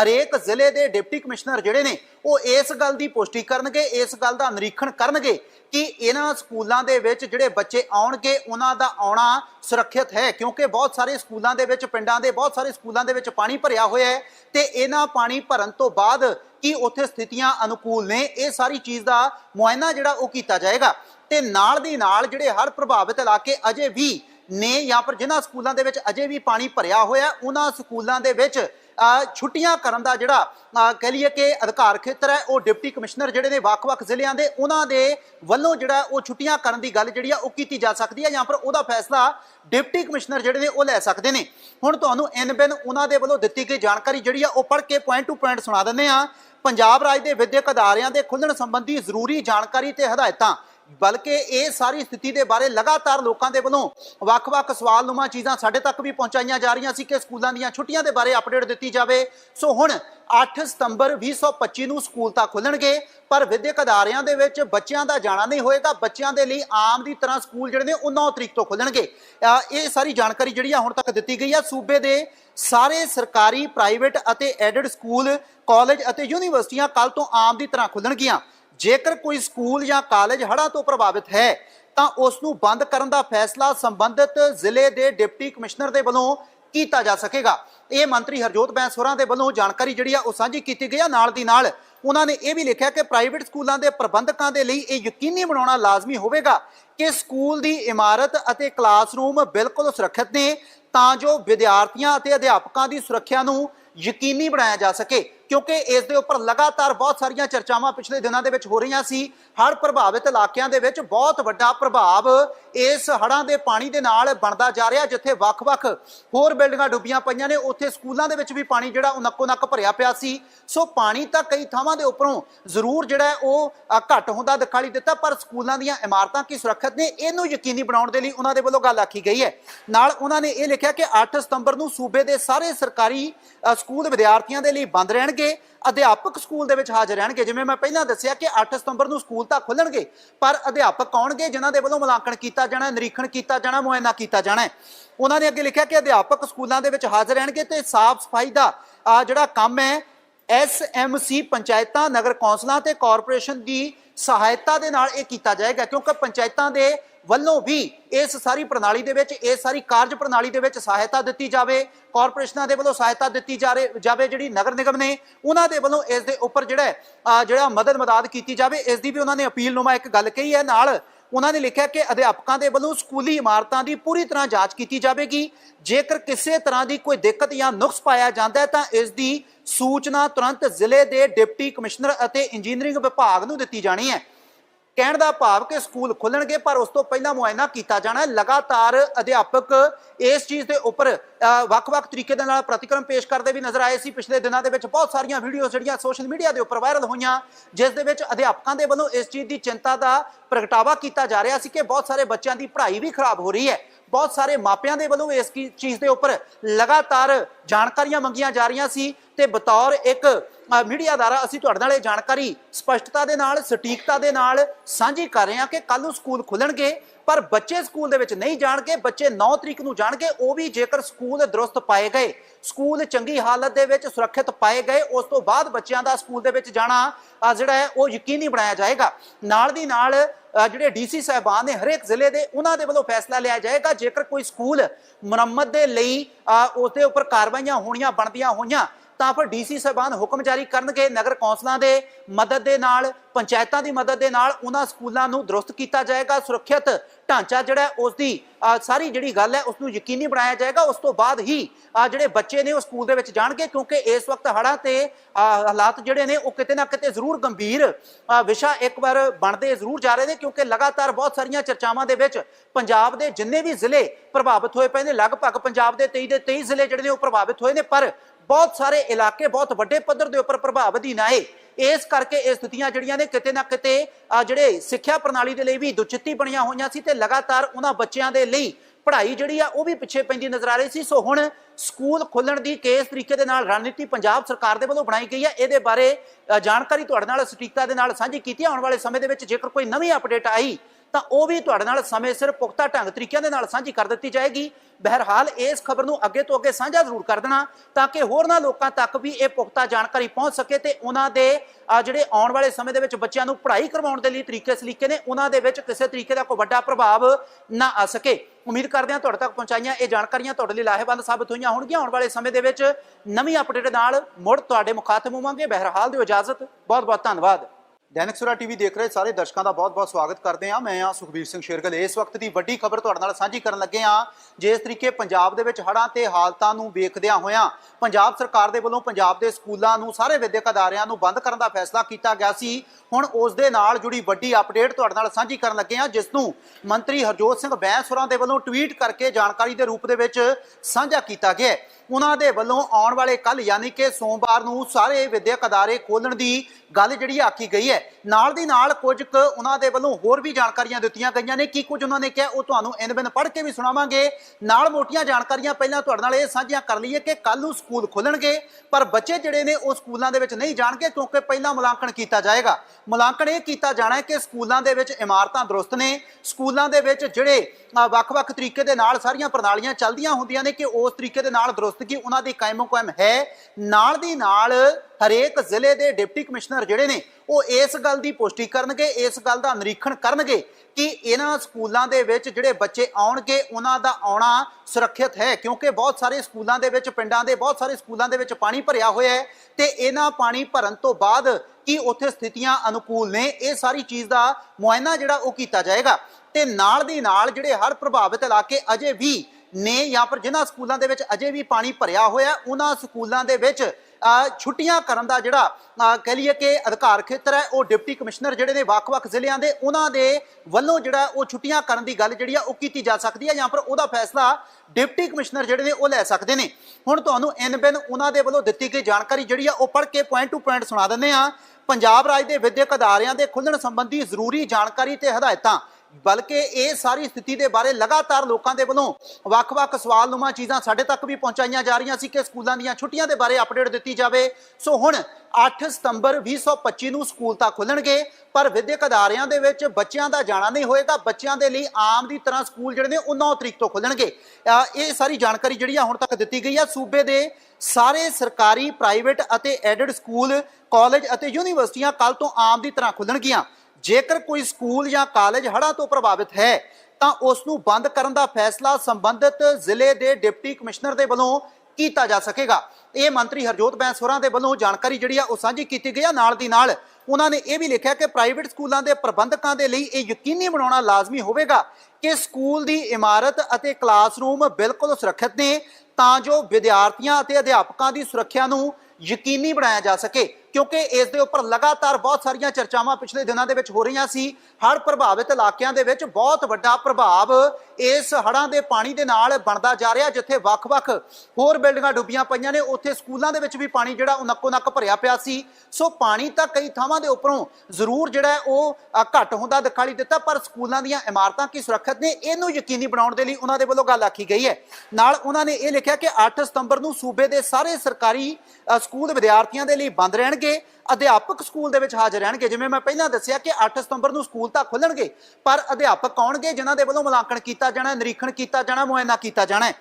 ਹਰੇਕ ਜ਼ਿਲ੍ਹੇ ਦੇ ਡਿਪਟੀ ਕਮਿਸ਼ਨਰ ਜਿਹੜੇ ਨੇ, ਉਹ ਇਸ ਗੱਲ ਦੀ ਪੁਸ਼ਟੀ ਕਰਨਗੇ, ਇਸ ਗੱਲ ਦਾ ਨਿਰੀਖਣ ਕਰਨਗੇ ਕਿ ਇਹਨਾਂ ਸਕੂਲਾਂ ਦੇ ਵਿੱਚ ਜਿਹੜੇ ਬੱਚੇ ਆਉਣਗੇ, ਉਹਨਾਂ ਦਾ ਆਉਣਾ ਸੁਰੱਖਿਅਤ ਹੈ। ਕਿਉਂਕਿ ਬਹੁਤ ਸਾਰੇ ਸਕੂਲਾਂ ਦੇ ਵਿੱਚ, ਪਿੰਡਾਂ ਦੇ ਬਹੁਤ ਸਾਰੇ ਸਕੂਲਾਂ ਦੇ ਵਿੱਚ ਪਾਣੀ ਭਰਿਆ ਹੋਇਆ ਹੈ ਤੇ ਇਹਨਾਂ ਪਾਣੀ ਭਰਨ ਤੋਂ ਬਾਅਦ ਕੀ ਉੱਥੇ ਸਥਿਤੀਆਂ ਅਨੁਕੂਲ ਨੇ, ਇਹ ਸਾਰੀ ਚੀਜ਼ ਦਾ ਮੁਆਇਨਾ ਜਿਹੜਾ ਉਹ ਕੀਤਾ ਜਾਏਗਾ। ਤੇ ਨਾਲ ਦੀ ਨਾਲ ਜਿਹੜੇ ਹਰ ਪ੍ਰਭਾਵਿਤ ਇਲਾਕੇ ਅਜੇ ਵੀ ਨੇ ਜਾਂ ਫਿਰ ਜਿਨ੍ਹਾਂ ਸਕੂਲਾਂ ਦੇ ਵਿੱਚ ਅਜੇ ਵੀ ਪਾਣੀ ਭਰਿਆ ਹੋਇਆ ਉਹਨਾਂ ਸਕੂਲਾਂ ਦੇ ਵਿੱਚ ਛੁੱਟੀਆਂ ਕਰਨ ਦਾ ਜਿਹੜਾ ਅ, ਕਹਿ ਲਈਏ ਕਿ ਅਧਿਕਾਰ ਖੇਤਰ ਹੈ ਉਹ ਡਿਪਟੀ ਕਮਿਸ਼ਨਰ ਜਿਹੜੇ ਨੇ ਵੱਖ-ਵੱਖ ਜ਼ਿਲ੍ਹਿਆਂ ਦੇ ਉਹਨਾਂ ਦੇ ਵੱਲੋਂ ਜਿਹੜਾ ਉਹ ਛੁੱਟੀਆਂ ਕਰਨ ਦੀ ਗੱਲ ਜਿਹੜੀ ਆ ਉਹ ਕੀਤੀ ਜਾ ਸਕਦੀ ਹੈ ਜਾਂ ਫਿਰ ਉਹਦਾ ਫੈਸਲਾ ਡਿਪਟੀ ਕਮਿਸ਼ਨਰ ਜਿਹੜੇ ਨੇ ਉਹ ਲੈ ਸਕਦੇ ਨੇ। ਹੁਣ ਤੁਹਾਨੂੰ ਇਨ ਬਿਨ ਉਹਨਾਂ ਦੇ ਵੱਲੋਂ ਦਿੱਤੀ ਗਈ ਜਾਣਕਾਰੀ ਜਿਹੜੀ ਆ ਉਹ ਪੜ੍ਹ ਕੇ ਪੁਆਇੰਟ ਟੂ ਪੁਆਇੰਟ ਸੁਣਾ ਦਿੰਦੇ ਆ ਪੰਜਾਬ ਰਾਜ ਦੇ ਵਿਦਿਅਕ ਅਦਾਰਿਆਂ ਦੇ ਖੁੱਲਣ ਸੰਬੰਧੀ ਜ਼ਰੂਰੀ ਜਾਣਕਾਰੀ ਤੇ ਹਦਾਇਤਾਂ। ਬਲਕਿ ਇਹ ਸਾਰੀ ਸਥਿਤੀ ਦੇ ਬਾਰੇ ਲਗਾਤਾਰ ਲੋਕਾਂ ਦੇ ਵੱਲੋਂ ਵੱਖ-ਵੱਖ ਸਵਾਲਨੁਮਾ ਚੀਜ਼ਾਂ ਸਾਡੇ ਤੱਕ ਵੀ ਪਹੁੰਚਾਈਆਂ ਜਾ ਰਹੀਆਂ ਸੀ ਕਿ ਸਕੂਲਾਂ ਦੀਆਂ ਛੁੱਟੀਆਂ ਦੇ ਬਾਰੇ ਅਪਡੇਟ ਦਿੱਤੀ ਜਾਵੇ। ਸੋ ਹੁਣ 8 ਸਤੰਬਰ 2025 ਨੂੰ ਸਕੂਲ ਤਾਂ ਖੁੱਲਣਗੇ, ਪਰ ਵਿਦਿਅਕ ਅਦਾਰਿਆਂ ਦੇ ਵਿੱਚ ਬੱਚਿਆਂ ਦਾ ਜਾਣਾ ਨਹੀਂ ਹੋਏਗਾ ਬੱਚਿਆਂ ਦੇ ਲਈ ਆਮ ਦੀ ਤਰ੍ਹਾਂ ਸਕੂਲ ਜਿਹੜੇ ਨੇ ਉਹ 9 ਤਰੀਕ ਤੋਂ ਖੁੱਲਣਗੇ। ਇਹ ਸਾਰੀ ਜਾਣਕਾਰੀ ਜਿਹੜੀ ਆ ਹੁਣ ਤੱਕ ਦਿੱਤੀ ਗਈ ਆ ਸੂਬੇ ਦੇ ਸਾਰੇ ਸਰਕਾਰੀ, ਪ੍ਰਾਈਵੇਟ ਅਤੇ ਐਡਡ ਸਕੂਲ ਕਾਲਜ ਅਤੇ ਯੂਨੀਵਰਸਿਟੀਆਂ ਕੱਲ ਤੋਂ ਆਮ ਦੀ ਤਰ੍ਹਾਂ ਖੁੱਲਣਗੀਆਂ। ਜੇਕਰ ਕੋਈ ਸਕੂਲ ਜਾਂ ਕਾਲਜ ਹੜ੍ਹਾਂ ਤੋਂ ਪ੍ਰਭਾਵਿਤ ਹੈ, ਤਾਂ ਉਸ ਨੂੰ ਬੰਦ ਕਰਨ ਦਾ ਫੈਸਲਾ ਸੰਬੰਧਿਤ ਜ਼ਿਲ੍ਹੇ ਦੇ ਡਿਪਟੀ ਕਮਿਸ਼ਨਰ ਦੇ ਵੱਲੋਂ ਕੀਤਾ ਜਾ ਸਕੇਗਾ। ਇਹ ਮੰਤਰੀ ਹਰਜੋਤ ਬੈਂਸ ਹੋਰਾਂ ਦੇ ਵੱਲੋਂ ਜਾਣਕਾਰੀ ਜਿਹੜੀ ਆ ਉਹ ਸਾਂਝੀ ਕੀਤੀ ਗਈ ਆ। ਨਾਲ ਦੀ ਨਾਲ ਉਹਨਾਂ ਨੇ ਇਹ ਵੀ ਲਿਖਿਆ ਕਿ ਪ੍ਰਾਈਵੇਟ ਸਕੂਲਾਂ ਦੇ ਪ੍ਰਬੰਧਕਾਂ ਦੇ ਲਈ ਇਹ ਯਕੀਨੀ ਬਣਾਉਣਾ ਲਾਜ਼ਮੀ ਹੋਵੇਗਾ ਕਿ ਸਕੂਲ ਦੀ ਇਮਾਰਤ ਅਤੇ ਕਲਾਸਰੂਮ ਬਿਲਕੁਲ ਸੁਰੱਖਿਅਤ ਨੇ, ਤਾਂ ਜੋ ਵਿਦਿਆਰਥੀਆਂ ਅਤੇ ਅਧਿਆਪਕਾਂ ਦੀ ਸੁਰੱਖਿਆ ਨੂੰ ਯਕੀਨੀ ਬਣਾਇਆ ਜਾ ਸਕੇ ਕਿਉਂਕਿ ਇਸ ਦੇ ਉੱਪਰ ਲਗਾਤਾਰ ਬਹੁਤ ਸਾਰੀਆਂ ਚਰਚਾਵਾਂ ਪਿਛਲੇ ਦਿਨਾਂ ਦੇ ਵਿੱਚ ਹੋ ਰਹੀਆਂ ਸੀ। ਹੜ੍ਹ ਪ੍ਰਭਾਵਿਤ ਇਲਾਕਿਆਂ ਦੇ ਵਿੱਚ ਬਹੁਤ ਵੱਡਾ ਪ੍ਰਭਾਵ ਇਸ ਹੜ੍ਹਾਂ ਦੇ ਪਾਣੀ ਦੇ ਨਾਲ ਬਣਦਾ ਜਾ ਰਿਹਾ ਜਿੱਥੇ ਵੱਖ-ਵੱਖ ਹੋਰ ਬਿਲਡਿੰਗਾਂ ਡੁੱਬੀਆਂ ਪਈਆਂ ਨੇ। ਉੱਥੇ ਸਕੂਲਾਂ ਦੇ ਵਿੱਚ ਵੀ ਪਾਣੀ ਜਿਹੜਾ ਉਹ ਨੱਕੋ ਨੱਕ ਭਰਿਆ ਪਿਆ ਸੀ। ਸੋ ਪਾਣੀ ਤਾਂ ਕਈ ਥਾਵਾਂ ਦੇ ਉੱਪਰੋਂ ਜ਼ਰੂਰ ਜਿਹੜਾ ਉਹ ਅ, ਘੱਟ ਹੁੰਦਾ ਦਿਖਾਈ ਦਿੱਤਾ ਪਰ ਸਕੂਲਾਂ ਦੀਆਂ ਇਮਾਰਤਾਂ ਕੀ ਸੁਰੱਖਿਅਤ ਨੇ ਇਹਨੂੰ ਯਕੀਨੀ ਬਣਾਉਣ ਦੇ ਲਈ ਉਹਨਾਂ ਦੇ ਵੱਲੋਂ ਗੱਲ ਆਖੀ ਗਈ ਹੈ। ਨਾਲ ਉਹਨਾਂ ਨੇ ਇਹ ਲਿਖਿਆ ਕਿ 8 ਸਤੰਬਰ ਨੂੰ ਸੂਬੇ ਦੇ ਸਾਰੇ ਸਰਕਾਰੀ ਅ, ਸਕੂਲ ਵਿਦਿਆਰਥੀਆਂ ਦੇ ਲਈ ਬੰਦ ਰਹਿਣਗੇ ਅਧਿਆਪਕ ਸਕੂਲ ਦੇ ਵਿੱਚ ਹਾਜ਼ਰ ਰਹਿਣਗੇ। ਜਿਵੇਂ ਮੈਂ ਪਹਿਲਾਂ ਦੱਸਿਆ ਕਿ 8 ਸਤੰਬਰ ਨੂੰ ਸਕੂਲ ਤਾਂ ਖੁੱਲਣਗੇ ਪਰ ਅਧਿਆਪਕ ਆਉਣਗੇ ਜਿਨ੍ਹਾਂ ਦੇ ਵੱਲੋਂ ਮੁਲਾਂਕਣ ਕੀਤਾ ਜਾਣਾ ਨਿਰੀਖਣ ਕੀਤਾ ਜਾਣਾ ਮੁਆਇਨਾ ਕੀਤਾ ਜਾਣਾ ਉਹਨਾਂ ਨੇ ਅੱਗੇ ਲਿਖਿਆ ਕਿ ਅਧਿਆਪਕ ਸਕੂਲਾਂ ਦੇ ਵਿੱਚ ਹਾਜ਼ਰ ਰਹਿਣਗੇ ਤੇ ਸਾਫ਼ ਸਫ਼ਾਈ ਦਾ ਜਿਹੜਾ ਕੰਮ ਹੈ ਐਸਐਮਸੀ ਪੰਚਾਇਤਾਂ ਨਗਰ ਕੌਂਸਲਾਂ ਤੇ ਕਾਰਪੋਰੇਸ਼ਨ ਦੀ ਸਹਾਇਤਾ ਦੇ ਨਾਲ ਇਹ ਕੀਤਾ ਜਾਏਗਾ ਕਿਉਂਕਿ ਪੰਚਾਇਤਾਂ ਦੇ ਵੱਲੋਂ ਵੀ ਇਸ ਸਾਰੀ ਪ੍ਰਣਾਲੀ ਦੇ ਵਿੱਚ, ਇਸ ਸਾਰੀ ਕਾਰਜ ਪ੍ਰਣਾਲੀ ਦੇ ਵਿੱਚ ਸਹਾਇਤਾ ਦਿੱਤੀ ਜਾਵੇ, ਕਾਰਪੋਰੇਸ਼ਨਾਂ ਦੇ ਵੱਲੋਂ ਸਹਾਇਤਾ ਦਿੱਤੀ ਜਾਰੇ, ਜਾਵੇ, ਜਿਹੜੀ ਨਗਰ ਨਿਗਮ ਨੇ ਉਹਨਾਂ ਦੇ ਵੱਲੋਂ ਇਸ ਦੇ ਉੱਪਰ ਜਿਹੜਾ ਜਿਹੜਾ ਮਦਦ ਮਦਦ ਕੀਤੀ ਜਾਵੇ, ਇਸ ਦੀ ਵੀ ਉਹਨਾਂ ਨੇ ਅਪੀਲ ਨੁਮਾ ਇੱਕ ਗੱਲ ਕਹੀ ਹੈ। ਨਾਲ ਉਹਨਾਂ ਨੇ ਲਿਖਿਆ ਕਿ ਅਧਿਆਪਕਾਂ ਦੇ ਵੱਲੋਂ ਸਕੂਲੀ ਇਮਾਰਤਾਂ ਦੀ ਪੂਰੀ ਤਰ੍ਹਾਂ ਜਾਂਚ ਕੀਤੀ ਜਾਵੇਗੀ। ਜੇਕਰ ਕਿਸੇ ਤਰ੍ਹਾਂ ਦੀ ਕੋਈ ਦਿੱਕਤ ਜਾਂ ਨੁਕਸ ਪਾਇਆ ਜਾਂਦਾ ਹੈ, ਤਾਂ ਇਸ ਦੀ ਸੂਚਨਾ ਤੁਰੰਤ ਜ਼ਿਲ੍ਹੇ ਦੇ ਡਿਪਟੀ ਕਮਿਸ਼ਨਰ ਅਤੇ ਇੰਜੀਨੀਅਰਿੰਗ ਵਿਭਾਗ ਨੂੰ ਦਿੱਤੀ ਜਾਣੀ ਹੈ। ਕਹਿਣ ਦਾ ਭਾਵ ਕਿ ਸਕੂਲ ਖੁੱਲਣਗੇ, ਪਰ ਉਸ ਤੋਂ ਪਹਿਲਾਂ ਮੁਆਇਨਾ ਕੀਤਾ ਜਾਣਾ ਹੈ। ਲਗਾਤਾਰ ਅਧਿਆਪਕ ਇਸ ਚੀਜ਼ ਦੇ ਉੱਪਰ ਵੱਖ-ਵੱਖ ਤਰੀਕੇ ਦੇ ਨਾਲ ਪ੍ਰਤੀਕਰਮ ਪੇਸ਼ ਕਰਦੇ ਵੀ ਨਜ਼ਰ ਆਏ ਸੀ। ਪਿਛਲੇ ਦਿਨਾਂ ਦੇ ਵਿੱਚ ਬਹੁਤ ਸਾਰੀਆਂ ਵੀਡੀਓਜ਼ ਜਿਹੜੀਆਂ ਸੋਸ਼ਲ ਮੀਡੀਆ ਦੇ ਉੱਪਰ ਵਾਇਰਲ ਹੋਈਆਂ, ਜਿਸ ਦੇ ਵਿੱਚ ਅਧਿਆਪਕਾਂ ਦੇ ਵੱਲੋਂ ਇਸ ਚੀਜ਼ ਦੀ ਚਿੰਤਾ ਦਾ ਪ੍ਰਗਟਾਵਾ ਕੀਤਾ ਜਾ ਰਿਹਾ ਸੀ ਕਿ ਬਹੁਤ ਸਾਰੇ ਬੱਚਿਆਂ ਦੀ ਪੜ੍ਹਾਈ ਵੀ ਖਰਾਬ ਹੋ ਰਹੀ ਹੈ। ਬਹੁਤ ਸਾਰੇ ਮਾਪਿਆਂ ਦੇ ਵੱਲੋਂ ਇਸ ਕੀ- ਚੀਜ਼ ਦੇ ਉੱਪਰ ਲਗਾਤਾਰ ਜਾਣਕਾਰੀਆਂ ਮੰਗੀਆਂ ਜਾ ਰਹੀਆਂ ਸੀ। ਤੇ ਬਤੌਰ ਇੱਕ ਮੀਡੀਆ ਮੀਡੀਆਦਾਰਾ ਅਸੀਂ ਤੁਹਾਡੇ ਨਾਲ ਇਹ ਜਾਣਕਾਰੀ ਸਪਸ਼ਟਤਾ ਦੇ ਨਾਲ ਸਟੀਕਤਾ ਦੇ ਨਾਲ ਸਾਂਝੀ ਕਰ ਰਹੇ ਹਾਂ ਕਿ ਕੱਲ ਨੂੰ ਸਕੂਲ ਖੁੱਲਣਗੇ ਪਰ ਬੱਚੇ ਸਕੂਲ ਦੇ ਵਿੱਚ ਨਹੀਂ ਜਾਣਗੇ ਬੱਚੇ 9 ਤਰੀਕ ਨੂੰ ਜਾਣਗੇ ਉਹ ਵੀ ਜੇਕਰ ਸਕੂਲ ਦਰੁਸਤ ਪਾਏ ਗਏ। ਸਕੂਲ ਚੰਗੀ ਹਾਲਤ ਦੇ ਵਿੱਚ ਸੁਰੱਖਿਅਤ ਪਾਏ ਗਏ ਉਸ ਤੋਂ ਬਾਅਦ ਬੱਚਿਆਂ ਦਾ ਸਕੂਲ ਦੇ ਵਿੱਚ ਜਾਣਾ ਜਿਹੜਾ ਹੈ ਉਹ ਯਕੀਨੀ ਬਣਾਇਆ ਜਾਏਗਾ। ਨਾਲ ਦੀ ਨਾਲ ਅ, ਜਿਹੜੇ ਡੀਸੀ ਸਾਹਿਬਾਨ ਨੇ ਹਰੇਕ ਜ਼ਿਲ੍ਹੇ ਦੇ ਉਹਨਾਂ ਦੇ ਵੱਲੋਂ ਫੈਸਲਾ ਲਿਆ ਜਾਏਗਾ ਜੇਕਰ ਕੋਈ ਸਕੂਲ ਮੁਰੰਮਤ ਦੇ ਲਈ ਅ, ਉਸ ਦੇ ਉੱਪਰ ਕਾਰਵਾਈਆਂ ਹੋਣੀਆਂ ਬਣਦੀਆਂ ਹੋਈਆਂ ਤਾਂ ਫਿਰ ਡੀਸੀ ਸਾਹਿਬਾਨ ਹੁਕਮ ਜਾਰੀ ਕਰਨਗੇ ਨਗਰ ਕੌਂਸਲਾਂ ਦੇ ਮਦਦ ਦੇ ਨਾਲ ਪੰਚਾਇਤਾਂ ਦੀ ਮਦਦ ਦੇ ਨਾਲ ਉਹਨਾਂ ਸਕੂਲਾਂ ਨੂੰ ਦਰੁਸਤ ਕੀਤਾ ਜਾਏਗਾ ਸੁਰੱਖਿਅਤ ਢਾਂਚਾ ਜਿਹੜਾ ਹੈ ਉਸ ਦੀ ਸਾਰੀ ਜਿਹੜੀ ਗੱਲ ਹੈ ਉਸ ਨੂੰ ਯਕੀਨੀ ਬਣਾਇਆ ਜਾਏਗਾ। ਉਸ ਤੋਂ ਬਾਅਦ ਹੀ ਅ, ਜਿਹੜੇ ਬੱਚੇ ਨੇ ਉਹ ਸਕੂਲ ਦੇ ਵਿੱਚ ਜਾਣਗੇ ਕਿਉਂਕਿ ਇਸ ਵਕਤ ਹੜ੍ਹਾਂ ਤੇ ਹਾਲਾਤ ਜਿਹੜੇ ਨੇ ਉਹ ਕਿਤੇ ਨਾ ਕਿਤੇ ਜ਼ਰੂਰ ਗੰਭੀਰ ਵਿਸ਼ਾ ਇੱਕ ਵਾਰ ਬਣਦੇ ਜ਼ਰੂਰ ਜਾ ਰਹੇ ਨੇ ਕਿਉਂਕਿ ਲਗਾਤਾਰ ਬਹੁਤ ਸਾਰੀਆਂ ਚਰਚਾਵਾਂ ਦੇ ਵਿੱਚ ਪੰਜਾਬ ਦੇ ਜਿੰਨੇ ਵੀ ਜ਼ਿਲ੍ਹੇ ਪ੍ਰਭਾਵਿਤ ਹੋਏ ਪਏ ਨੇ ਲਗਭਗ ਪੰਜਾਬ ਦੇ 23 ਦੇ 23 ਜ਼ਿਲ੍ਹੇ ਜਿਹੜੇ ਨੇ ਉਹ ਪ੍ਰਭਾਵਿਤ ਹੋਏ ਨੇ ਪਰ ਬਹੁਤ ਸਾਰੇ ਇਲਾਕੇ ਬਹੁਤ ਵੱਡੇ ਪੱਧਰ ਦੇ ਉੱਪਰ ਪ੍ਰਭਾਵ ਅਧੀਨ ਆਏ। ਇਸ ਕਰਕੇ ਇਹ ਸਥਿਤੀਆਂ ਜਿਹੜੀਆਂ ਨੇ ਕਿਤੇ ਨਾ ਕਿਤੇ ਜਿਹੜੇ ਸਿੱਖਿਆ ਪ੍ਰਣਾਲੀ ਦੇ ਲਈ ਵੀ ਦੁਚਿੱਤੀ ਬਣੀਆਂ ਹੋਈਆਂ ਸੀ ਤੇ ਲਗਾਤਾਰ ਉਹਨਾਂ ਬੱਚਿਆਂ ਦੇ ਲਈ ਪੜ੍ਹਾਈ ਜਿਹੜੀ ਆ ਉਹ ਵੀ ਪਿੱਛੇ ਪੈਂਦੀ ਨਜ਼ਰ ਆ ਰਹੀ ਸੀ। ਸੋ ਹੁਣ ਸਕੂਲ ਖੋਲਣ ਦੀ ਕਿਸ ਤਰੀਕੇ ਦੇ ਨਾਲ ਰਣਨੀਤੀ ਪੰਜਾਬ ਸਰਕਾਰ ਦੇ ਵੱਲੋਂ ਬਣਾਈ ਗਈ ਹੈ ਇਹਦੇ ਬਾਰੇ ਜਾਣਕਾਰੀ ਤੁਹਾਡੇ ਨਾਲ ਸਟੀਕਤਾ ਦੇ ਨਾਲ ਸਾਂਝੀ ਕੀਤੀ ਆਉਣ ਵਾਲੇ ਸਮੇਂ ਦੇ ਵਿੱਚ ਜੇਕਰ ਕੋਈ ਨਵੀਂ ਅਪਡੇਟ ਆਈ ਤਾਂ ਉਹ ਵੀ ਤੁਹਾਡੇ ਨਾਲ ਸਮੇਂ ਸਿਰ ਪੁਖਤਾ ਢੰਗ ਤਰੀਕਿਆਂ ਦੇ ਨਾਲ ਸਾਂਝੀ ਕਰ ਦਿੱਤੀ ਜਾਏਗੀ। ਬਹਰਹਾਲ ਇਸ ਖਬਰ ਨੂੰ ਅੱਗੇ ਤੋਂ ਅੱਗੇ ਸਾਂਝਾ ਜ਼ਰੂਰ ਕਰ ਦੇਣਾ ਤਾਂ ਕਿ ਹੋਰਨਾਂ ਲੋਕਾਂ ਤੱਕ ਵੀ ਇਹ ਪੁਖਤਾ ਜਾਣਕਾਰੀ ਪਹੁੰਚ ਸਕੇ ਤੇ ਉਹਨਾਂ ਦੇ ਅਹ ਜਿਹੜੇ ਆਉਣ ਵਾਲੇ ਸਮੇਂ ਦੇ ਵਿੱਚ ਬੱਚਿਆਂ ਨੂੰ ਪੜ੍ਹਾਈ ਕਰਵਾਉਣ ਦੇ ਲਈ ਤਰੀਕੇ ਸਲੀਕੇ ਨੇ, ਉਹਨਾਂ ਦੇ ਵਿੱਚ ਕਿਸੇ ਤਰੀਕੇ ਦਾ ਕੋਈ ਵੱਡਾ ਪ੍ਰਭਾਵ ਨਾ ਆ ਸਕੇ। ਉਮੀਦ ਕਰਦੇ ਹਾਂ ਤੁਹਾਡੇ ਤੱਕ ਪਹੁੰਚਾਈਆਂ ਇਹ ਜਾਣਕਾਰੀਆਂ ਤੁਹਾਡੇ ਲਈ ਲਾਹੇਵੰਦ ਸਾਬਤ ਹੋਈਆਂ ਹੋਣਗੀਆਂ। ਆਉਣ ਵਾਲੇ ਸਮੇਂ ਦੇ ਵਿੱਚ ਨਵੀਂ ਅਪਡੇਟ ਨਾਲ ਮੁੜ ਤੁਹਾਡੇ ਮੁਖਾਤਮ ਹੋਵਾਂਗੇ। ਬਹਿਰਹਾਲ ਦਿਓ ਇਜਾਜ਼ਤ। ਬਹੁਤ ਬਹੁਤ ਧੰਨਵਾਦ। ਦੈਨਿਕ ਸੁਰਾ ਟੀਵੀ ਦੇਖ ਰਹੇ ਸਾਰੇ ਦਰਸ਼ਕਾਂ ਦਾ ਬਹੁਤ-ਬਹੁਤ ਸਵਾਗਤ ਕਰਦੇ ਹਾਂ। ਮੈਂ ਹਾਂ ਸੁਖਬੀਰ ਸਿੰਘ ਸ਼ੇਰਗਲ। ਇਸ ਵਕਤ ਦੀ ਵੱਡੀ ਖਬਰ ਤੁਹਾਡੇ ਨਾਲ ਸਾਂਝੀ ਕਰਨ ਲੱਗੇ ਹਾਂ। ਜਿਸ ਤਰੀਕੇ ਪੰਜਾਬ ਦੇ ਵਿੱਚ ਹੜ੍ਹਾਂ ਤੇ ਹਾਲਤਾਂ ਨੂੰ ਵੇਖਦਿਆਂ ਹੋਇਆਂ ਪੰਜਾਬ ਸਰਕਾਰ ਦੇ ਵੱਲੋਂ ਪੰਜਾਬ ਦੇ ਸਕੂਲਾਂ ਨੂੰ, ਸਾਰੇ ਵਿਦਿਅਕ ਅਦਾਰਿਆਂ ਨੂੰ ਬੰਦ ਕਰਨ ਦਾ ਫੈਸਲਾ ਕੀਤਾ ਗਿਆ ਸੀ। ਹੁਣ ਉਸ ਦੇ ਨਾਲ ਜੁੜੀ ਵੱਡੀ ਅਪਡੇਟ ਤੁਹਾਡੇ ਨਾਲ ਸਾਂਝੀ ਕਰਨ ਲੱਗੇ ਹਾਂ, ਜਿਸ ਨੂੰ ਮੰਤਰੀ ਹਰਜੋਤ ਸਿੰਘ ਬੈਂਸੁਰਾ ਦੇ ਵੱਲੋਂ ਟਵੀਟ ਕਰਕੇ ਜਾਣਕਾਰੀ ਦੇ ਰੂਪ ਦੇ ਵਿੱਚ ਸਾਂਝਾ ਕੀਤਾ ਗਿਆ ਹੈ। ਉਹਨਾਂ ਦੇ ਵੱਲੋਂ ਆਉਣ ਵਾਲੇ ਕੱਲ ਯਾਨੀ ਕਿ ਸੋਮਵਾਰ ਨੂੰ ਸਾਰੇ ਵਿਦਿਅਕ ਅਦਾਰੇ ਖੋਲਣ ਦੀ ਗੱਲ ਜਿਹੜੀ ਆਖੀ ਗਈ ਹੈ। ਨਾਲ ਦੀ ਨਾਲ ਕੁਝ ਕੁ ਉਹਨਾਂ ਦੇ ਵੱਲੋਂ ਹੋਰ ਵੀ ਜਾਣਕਾਰੀਆਂ ਦਿੱਤੀਆਂ ਗਈਆਂ ਨੇ। ਕੀ ਕੁਝ ਉਹਨਾਂ ਨੇ ਕਿਹਾ ਉਹ ਤੁਹਾਨੂੰ ਇਨ ਬਿਨ ਪੜ੍ਹ ਕੇ ਵੀ ਸੁਣਾਵਾਂਗੇ। ਨਾਲ ਮੋਟੀਆਂ ਜਾਣਕਾਰੀਆਂ ਪਹਿਲਾਂ ਤੁਹਾਡੇ ਨਾਲ ਇਹ ਸਾਂਝੀਆਂ ਕਰ ਲਈਏ ਕਿ ਕੱਲ ਨੂੰ ਸਕੂਲ ਖੁੱਲਣਗੇ ਪਰ ਬੱਚੇ ਜਿਹੜੇ ਨੇ ਉਹ ਸਕੂਲਾਂ ਦੇ ਵਿੱਚ ਨਹੀਂ ਜਾਣਗੇ ਕਿਉਂਕਿ ਪਹਿਲਾਂ ਮੁਲਾਂਕਣ ਕੀਤਾ ਜਾਏਗਾ। ਮੁਲਾਂਕਣ ਇਹ ਕੀਤਾ ਜਾਣਾ ਹੈ ਕਿ ਸਕੂਲਾਂ ਦੇ ਵਿੱਚ ਇਮਾਰਤਾਂ ਦਰੁਸਤ ਨੇ। ਸਕੂਲਾਂ ਦੇ ਵਿੱਚ ਜਿਹੜੇ ਵੱਖ-ਵੱਖ ਤਰੀਕੇ ਦੇ ਨਾਲ ਸਾਰੀਆਂ ਪ੍ਰਣਾਲੀਆਂ ਚੱਲਦੀਆਂ ਹੁੰਦੀਆਂ ਨੇ ਕਿ ਉਸ ਤਰੀਕੇ ਦੇ ਨਾਲ ਦਰੁਸਤ ਦਰੁਸਤਗੀ ਉਹਨਾਂ ਦੀ ਕਾਇਮੋ ਕਾਇਮ ਹੈ। ਨਾਲ ਦੀ ਨਾਲ ਹਰੇਕ ਜ਼ਿਲ੍ਹੇ ਦੇ ਡਿਪਟੀ ਕਮਿਸ਼ਨਰ ਜਿਹੜੇ ਨੇ, ਉਹ ਇਸ ਗੱਲ ਦੀ ਪੁਸ਼ਟੀ ਕਰਨਗੇ, ਇਸ ਗੱਲ ਦਾ ਨਿਰੀਖਣ ਕਰਨਗੇ ਕਿ ਇਹਨਾਂ ਸਕੂਲਾਂ ਦੇ ਵਿੱਚ ਜਿਹੜੇ ਬੱਚੇ ਆਉਣਗੇ, ਉਹਨਾਂ ਦਾ ਆਉਣਾ ਸੁਰੱਖਿਅਤ ਹੈ। ਕਿਉਂਕਿ ਬਹੁਤ ਸਾਰੇ ਸਕੂਲਾਂ ਦੇ ਵਿੱਚ, ਪਿੰਡਾਂ ਦੇ ਬਹੁਤ ਸਾਰੇ ਸਕੂਲਾਂ ਦੇ ਵਿੱਚ ਪਾਣੀ ਭਰਿਆ ਹੋਇਆ ਹੈ ਤੇ ਇਹਨਾਂ ਪਾਣੀ ਭਰਨ ਤੋਂ ਬਾਅਦ ਕੀ ਉੱਥੇ ਸਥਿਤੀਆਂ ਅਨੁਕੂਲ ਨੇ, ਇਹ ਸਾਰੀ ਚੀਜ਼ ਦਾ ਮੁਆਇਨਾ ਜਿਹੜਾ ਉਹ ਕੀਤਾ ਜਾਏਗਾ। ਤੇ ਨਾਲ ਦੀ ਨਾਲ ਜਿਹੜੇ ਹਰ ਪ੍ਰਭਾਵਿਤ ਇਲਾਕੇ ਅਜੇ ਵੀ ਨੇ ਜਾਂ ਫਿਰ ਜਿਨ੍ਹਾਂ ਸਕੂਲਾਂ ਦੇ ਵਿੱਚ ਅਜੇ ਵੀ ਪਾਣੀ ਭਰਿਆ ਹੋਇਆ ਉਹਨਾਂ ਸਕੂਲਾਂ ਦੇ ਵਿੱਚ ਛੁੱਟੀਆਂ ਕਰਨ ਦਾ ਜਿਹੜਾ ਅ, ਕਹਿ ਲਈਏ ਕਿ ਅਧਿਕਾਰ ਖੇਤਰ ਹੈ ਉਹ ਡਿਪਟੀ ਕਮਿਸ਼ਨਰ ਜਿਹੜੇ ਨੇ ਵੱਖ-ਵੱਖ ਜ਼ਿਲ੍ਹਿਆਂ ਦੇ ਉਹਨਾਂ ਦੇ ਵੱਲੋਂ ਜਿਹੜਾ ਉਹ ਛੁੱਟੀਆਂ ਕਰਨ ਦੀ ਗੱਲ ਜਿਹੜੀ ਆ ਉਹ ਕੀਤੀ ਜਾ ਸਕਦੀ ਹੈ ਜਾਂ ਫਿਰ ਉਹਦਾ ਫੈਸਲਾ ਡਿਪਟੀ ਕਮਿਸ਼ਨਰ ਜਿਹੜੇ ਨੇ ਉਹ ਲੈ ਸਕਦੇ ਨੇ। ਹੁਣ ਤੁਹਾਨੂੰ ਇਨ ਬਿਨ ਉਹਨਾਂ ਦੇ ਵੱਲੋਂ ਦਿੱਤੀ ਗਈ ਜਾਣਕਾਰੀ ਜਿਹੜੀ ਆ ਉਹ ਪੜ੍ਹ ਕੇ ਪੁਆਇੰਟ ਟੂ ਪੁਆਇੰਟ ਸੁਣਾ ਦਿੰਦੇ ਆ ਪੰਜਾਬ ਰਾਜ ਦੇ ਵਿਦਿਅਕ ਅਦਾਰਿਆਂ ਦੇ ਖੁੱਲ੍ਹਣ ਸੰਬੰਧੀ ਜ਼ਰੂਰੀ ਜਾਣਕਾਰੀ ਤੇ ਹਦਾਇਤਾਂ। ਬਲਕਿ ਇਹ ਸਾਰੀ ਸਥਿਤੀ ਦੇ ਬਾਰੇ ਲਗਾਤਾਰ ਲੋਕਾਂ ਦੇ ਵੱਲੋਂ ਵੱਖ-ਵੱਖ ਸਵਾਲਨੁਮਾ ਚੀਜ਼ਾਂ ਸਾਡੇ ਤੱਕ ਵੀ ਪਹੁੰਚਾਈਆਂ ਜਾ ਰਹੀਆਂ ਸੀ ਕਿ ਸਕੂਲਾਂ ਦੀਆਂ ਛੁੱਟੀਆਂ ਦੇ ਬਾਰੇ ਅਪਡੇਟ ਦਿੱਤੀ ਜਾਵੇ। ਸੋ ਹੁਣ 8 ਸਤੰਬਰ 2025 ਨੂੰ ਸਕੂਲ ਤਾਂ ਖੁੱਲਣਗੇ, ਪਰ ਵਿਦਿਅਕ ਅਦਾਰਿਆਂ ਦੇ ਵਿੱਚ ਬੱਚਿਆਂ ਦਾ ਜਾਣਾ ਨਹੀਂ ਹੋਏਗਾ। ਬੱਚਿਆਂ ਦੇ ਲਈ ਆਮ ਦੀ ਤਰ੍ਹਾਂ ਸਕੂਲ ਜਿਹੜੇ ਨੇ, ਉਹ 9 ਤਰੀਕ ਤੋਂ ਖੁੱਲਣਗੇ। ਇਹ ਸਾਰੀ ਜਾਣਕਾਰੀ ਜਿਹੜੀ ਆ ਹੁਣ ਤੱਕ ਦਿੱਤੀ ਗਈ ਆ ਸੂਬੇ ਦੇ ਸਾਰੇ ਸਰਕਾਰੀ, ਪ੍ਰਾਈਵੇਟ ਅਤੇ ਐਡਡ ਸਕੂਲ ਕਾਲਜ ਅਤੇ ਯੂਨੀਵਰਸਿਟੀਆਂ ਕੱਲ ਤੋਂ ਆਮ ਦੀ ਤਰ੍ਹਾਂ ਖੁੱਲਣਗੀਆਂ। ਜੇਕਰ ਕੋਈ ਸਕੂਲ ਜਾਂ ਕਾਲਜ ਹੜ੍ਹਾਂ ਤੋਂ ਪ੍ਰਭਾਵਿਤ ਹੈ, ਤਾਂ ਉਸ ਨੂੰ ਬੰਦ ਕਰਨ ਦਾ ਫੈਸਲਾ ਸੰਬੰਧਿਤ ਜ਼ਿਲ੍ਹੇ ਦੇ ਡਿਪਟੀ ਕਮਿਸ਼ਨਰ ਦੇ ਵੱਲੋਂ ਕੀਤਾ ਜਾ ਸਕੇਗਾ। ਇਹ ਮੰਤਰੀ ਹਰਜੋਤ ਬੈਂਸ ਹੋਰਾਂ ਦੇ ਵੱਲੋਂ ਜਾਣਕਾਰੀ ਜਿਹੜੀ ਆ ਉਹ ਸਾਂਝੀ ਕੀਤੀ ਗਈ ਆ। ਨਾਲ ਦੀ ਨਾਲ ਉਹਨਾਂ ਨੇ ਇਹ ਵੀ ਲਿਖਿਆ ਕਿ ਪ੍ਰਾਈਵੇਟ ਸਕੂਲਾਂ ਦੇ ਪ੍ਰਬੰਧਕਾਂ ਦੇ ਲਈ ਇਹ ਯਕੀਨੀ ਬਣਾਉਣਾ ਲਾਜ਼ਮੀ ਹੋਵੇਗਾ ਕਿ ਸਕੂਲ ਦੀ ਇਮਾਰਤ ਅਤੇ ਕਲਾਸਰੂਮ ਬਿਲਕੁਲ ਸੁਰੱਖਿਅਤ ਨੇ, ਤਾਂ ਜੋ ਵਿਦਿਆਰਥੀਆਂ ਅਤੇ ਅਧਿਆਪਕਾਂ ਦੀ ਸੁਰੱਖਿਆ ਨੂੰ ਯਕੀਨੀ ਬਣਾਇਆ ਜਾ ਸਕੇ। ਕਿਉਂਕਿ ਇਸ ਦੇ ਉੱਪਰ ਲਗਾਤਾਰ ਬਹੁਤ ਸਾਰੀਆਂ ਚਰਚਾਵਾਂ ਪਿਛਲੇ ਦਿਨਾਂ ਦੇ ਵਿੱਚ ਹੋ ਰਹੀਆਂ ਸੀ। ਹੜ੍ਹ ਪ੍ਰਭਾਵਿਤ ਇਲਾਕਿਆਂ ਦੇ ਵਿੱਚ ਬਹੁਤ ਵੱਡਾ ਪ੍ਰਭਾਵ ਇਸ ਹੜ੍ਹਾਂ ਦੇ ਪਾਣੀ ਦੇ ਨਾਲ ਬਣਦਾ ਜਾ ਰਿਹਾ ਜਿੱਥੇ ਵੱਖ-ਵੱਖ ਹੋਰ ਬਿਲਡਿੰਗਾਂ ਡੁੱਬੀਆਂ ਪਈਆਂ ਨੇ ਉੱਥੇ ਸਕੂਲਾਂ ਦੇ ਵਿੱਚ ਵੀ ਪਾਣੀ ਜਿਹੜਾ ਉਹ ਨੱਕੋ ਨੱਕ ਭਰਿਆ ਪਿਆ ਸੀ। ਸੋ ਪਾਣੀ ਤਾਂ ਕਈ ਥਾਵਾਂ ਦੇ ਉੱਪਰੋਂ ਜ਼ਰੂਰ ਜਿਹੜਾ ਉਹ ਅ, ਘੱਟ ਹੁੰਦਾ ਦਿਖਾਈ ਦਿੱਤਾ ਪਰ ਸਕੂਲਾਂ ਦੀਆਂ ਇਮਾਰਤਾਂ ਕੀ ਸੁਰੱਖਿਅਤ ਨੇ ਇਹਨੂੰ ਯਕੀਨੀ ਬਣਾਉਣ ਦੇ ਲਈ ਉਹਨਾਂ ਦੇ ਵੱਲੋਂ ਗੱਲ ਆਖੀ ਗਈ ਹੈ। ਨਾਲ ਉਹਨਾਂ ਨੇ ਇਹ ਲਿਖਿਆ ਕਿ 8 ਸਤੰਬਰ ਨੂੰ ਸੂਬੇ ਦੇ ਸਾਰੇ ਸਰਕਾਰੀ ਸਕੂਲ ਵਿਦਿਆਰਥੀਆਂ ਦੇ ਲਈ ਬੰਦ ਰਹਿਣਗੇ। ਅਧਿਆਪਕ ਸਕੂਲ ਦੇ ਵਿੱਚ ਹਾਜ਼ਰ ਰਹਿਣਗੇ। ਜਿਵੇਂ ਮੈਂ ਪਹਿਲਾਂ ਦੱਸਿਆ ਕਿ 8 ਸਤੰਬਰ ਨੂੰ ਸਕੂਲ ਤਾਂ ਖੁੱਲਣਗੇ, ਪਰ ਅਧਿਆਪਕ ਕੌਣਗੇ ਜਿਨ੍ਹਾਂ ਦੇ ਵੱਲੋਂ ਮੁਲਾਂਕਣ ਕੀਤਾ ਜਾਣਾ, ਨਿਰੀਖਣ ਕੀਤਾ ਜਾਣਾ, ਮੁਆਇਨਾ ਕੀਤਾ ਜਾਣਾ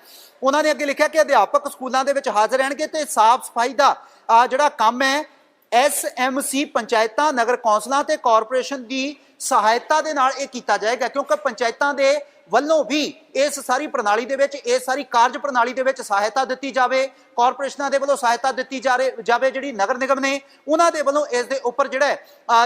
ਉਹਨਾਂ ਨੇ ਅੱਗੇ ਲਿਖਿਆ ਕਿ ਅਧਿਆਪਕ ਸਕੂਲਾਂ ਦੇ ਵਿੱਚ ਹਾਜ਼ਰ ਰਹਿਣਗੇ ਤੇ ਸਾਫ਼ ਸਫ਼ਾਈ ਦਾ ਜਿਹੜਾ ਕੰਮ ਹੈ ਐਸਐਮਸੀ ਪੰਚਾਇਤਾਂ, ਨਗਰ ਕੌਂਸਲਾਂ ਤੇ ਕਾਰਪੋਰੇਸ਼ਨ ਦੀ ਸਹਾਇਤਾ ਦੇ ਨਾਲ ਇਹ ਕੀਤਾ ਜਾਏਗਾ, ਕਿਉਂਕਿ ਪੰਚਾਇਤਾਂ ਦੇ ਵੱਲੋਂ ਵੀ ਇਸ ਸਾਰੀ ਪ੍ਰਣਾਲੀ ਦੇ ਵਿੱਚ, ਇਸ ਸਾਰੀ ਕਾਰਜ ਪ੍ਰਣਾਲੀ ਦੇ ਵਿੱਚ ਸਹਾਇਤਾ ਦਿੱਤੀ ਜਾਵੇ ਕਾਰਪੋਰੇਸ਼ਨਾਂ ਦੇ ਵੱਲੋਂ ਸਹਾਇਤਾ ਦਿੱਤੀ ਜਾ ਰਹੇ- ਜਾਵੇ, ਜਿਹੜੀ ਨਗਰ ਨਿਗਮ ਨੇ, ਉਹਨਾਂ ਦੇ ਵੱਲੋਂ ਇਸ ਦੇ ਉੱਪਰ ਜਿਹੜਾ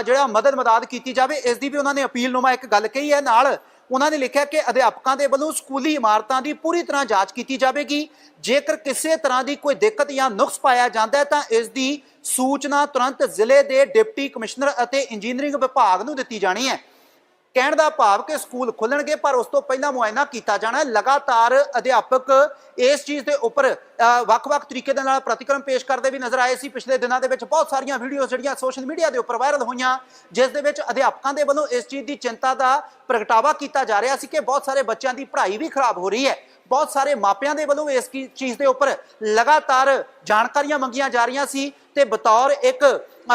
ਜਿਹੜਾ ਮਦਦ ਮਦਦ ਕੀਤੀ ਜਾਵੇ, ਇਸ ਦੀ ਵੀ ਉਹਨਾਂ ਨੇ ਅਪੀਲ ਨੁਮਾ ਇੱਕ ਗੱਲ ਕਹੀ ਹੈ, ਨਾਲ ਉਹਨਾਂ ਨੇ ਲਿਖਿਆ ਕਿ ਅਧਿਆਪਕਾਂ ਦੇ ਵੱਲੋਂ ਸਕੂਲੀ ਇਮਾਰਤਾਂ ਦੀ ਪੂਰੀ ਤਰ੍ਹਾਂ ਜਾਂਚ ਕੀਤੀ ਜਾਵੇਗੀ। ਜੇਕਰ ਕਿਸੇ ਤਰ੍ਹਾਂ ਦੀ ਕੋਈ ਦਿੱਕਤ ਜਾਂ ਨੁਕਸ ਪਾਇਆ ਜਾਂਦਾ ਹੈ, ਤਾਂ ਇਸ ਦੀ ਸੂਚਨਾ ਤੁਰੰਤ ਜ਼ਿਲ੍ਹੇ ਦੇ ਡਿਪਟੀ ਕਮਿਸ਼ਨਰ ਅਤੇ ਇੰਜੀਨੀਅਰਿੰਗ ਵਿਭਾਗ ਨੂੰ ਦਿੱਤੀ ਜਾਣੀ ਹੈ। ਕਹਿਣ ਦਾ ਭਾਵ ਕਿ ਸਕੂਲ ਖੁੱਲਣਗੇ ਪਰ ਉਸ ਤੋਂ ਪਹਿਲਾਂ ਮੁਆਇਨਾ ਕੀਤਾ ਜਾਣਾ ਲਗਾਤਾਰ ਅਧਿਆਪਕ ਇਸ ਚੀਜ਼ ਦੇ ਉੱਪਰ ਅ, ਵੱਖ-ਵੱਖ ਤਰੀਕੇ ਦੇ ਨਾਲ ਪ੍ਰਤੀਕਰਮ ਪੇਸ਼ ਕਰਦੇ ਵੀ ਨਜ਼ਰ ਆਏ ਸੀ। ਪਿਛਲੇ ਦਿਨਾਂ ਦੇ ਵਿੱਚ ਬਹੁਤ ਸਾਰੀਆਂ ਵੀਡੀਓਜ਼ ਜਿਹੜੀਆਂ ਸੋਸ਼ਲ ਮੀਡੀਆ ਦੇ ਉੱਪਰ ਵਾਇਰਲ ਹੋਈਆਂ ਜਿਸ ਦੇ ਵਿੱਚ ਅਧਿਆਪਕਾਂ ਦੇ ਵੱਲੋਂ ਇਸ ਚੀਜ਼ ਦੀ ਚਿੰਤਾ ਦਾ ਪ੍ਰਗਟਾਵਾ ਕੀਤਾ ਜਾ ਰਿਹਾ ਸੀ ਕਿ ਬਹੁਤ ਸਾਰੇ ਬੱਚਿਆਂ ਦੀ ਪੜ੍ਹਾਈ ਵੀ ਖਰਾਬ ਹੋ ਰਹੀ ਹੈ। ਬਹੁਤ ਸਾਰੇ ਮਾਪਿਆਂ ਦੇ ਵੱਲੋਂ ਇਸ ਕੀ- ਚੀਜ਼ ਦੇ ਉੱਪਰ ਲਗਾਤਾਰ ਜਾਣਕਾਰੀਆਂ ਮੰਗੀਆਂ ਜਾ ਰਹੀਆਂ ਸੀ ਤੇ ਬਤੌਰ ਇੱਕ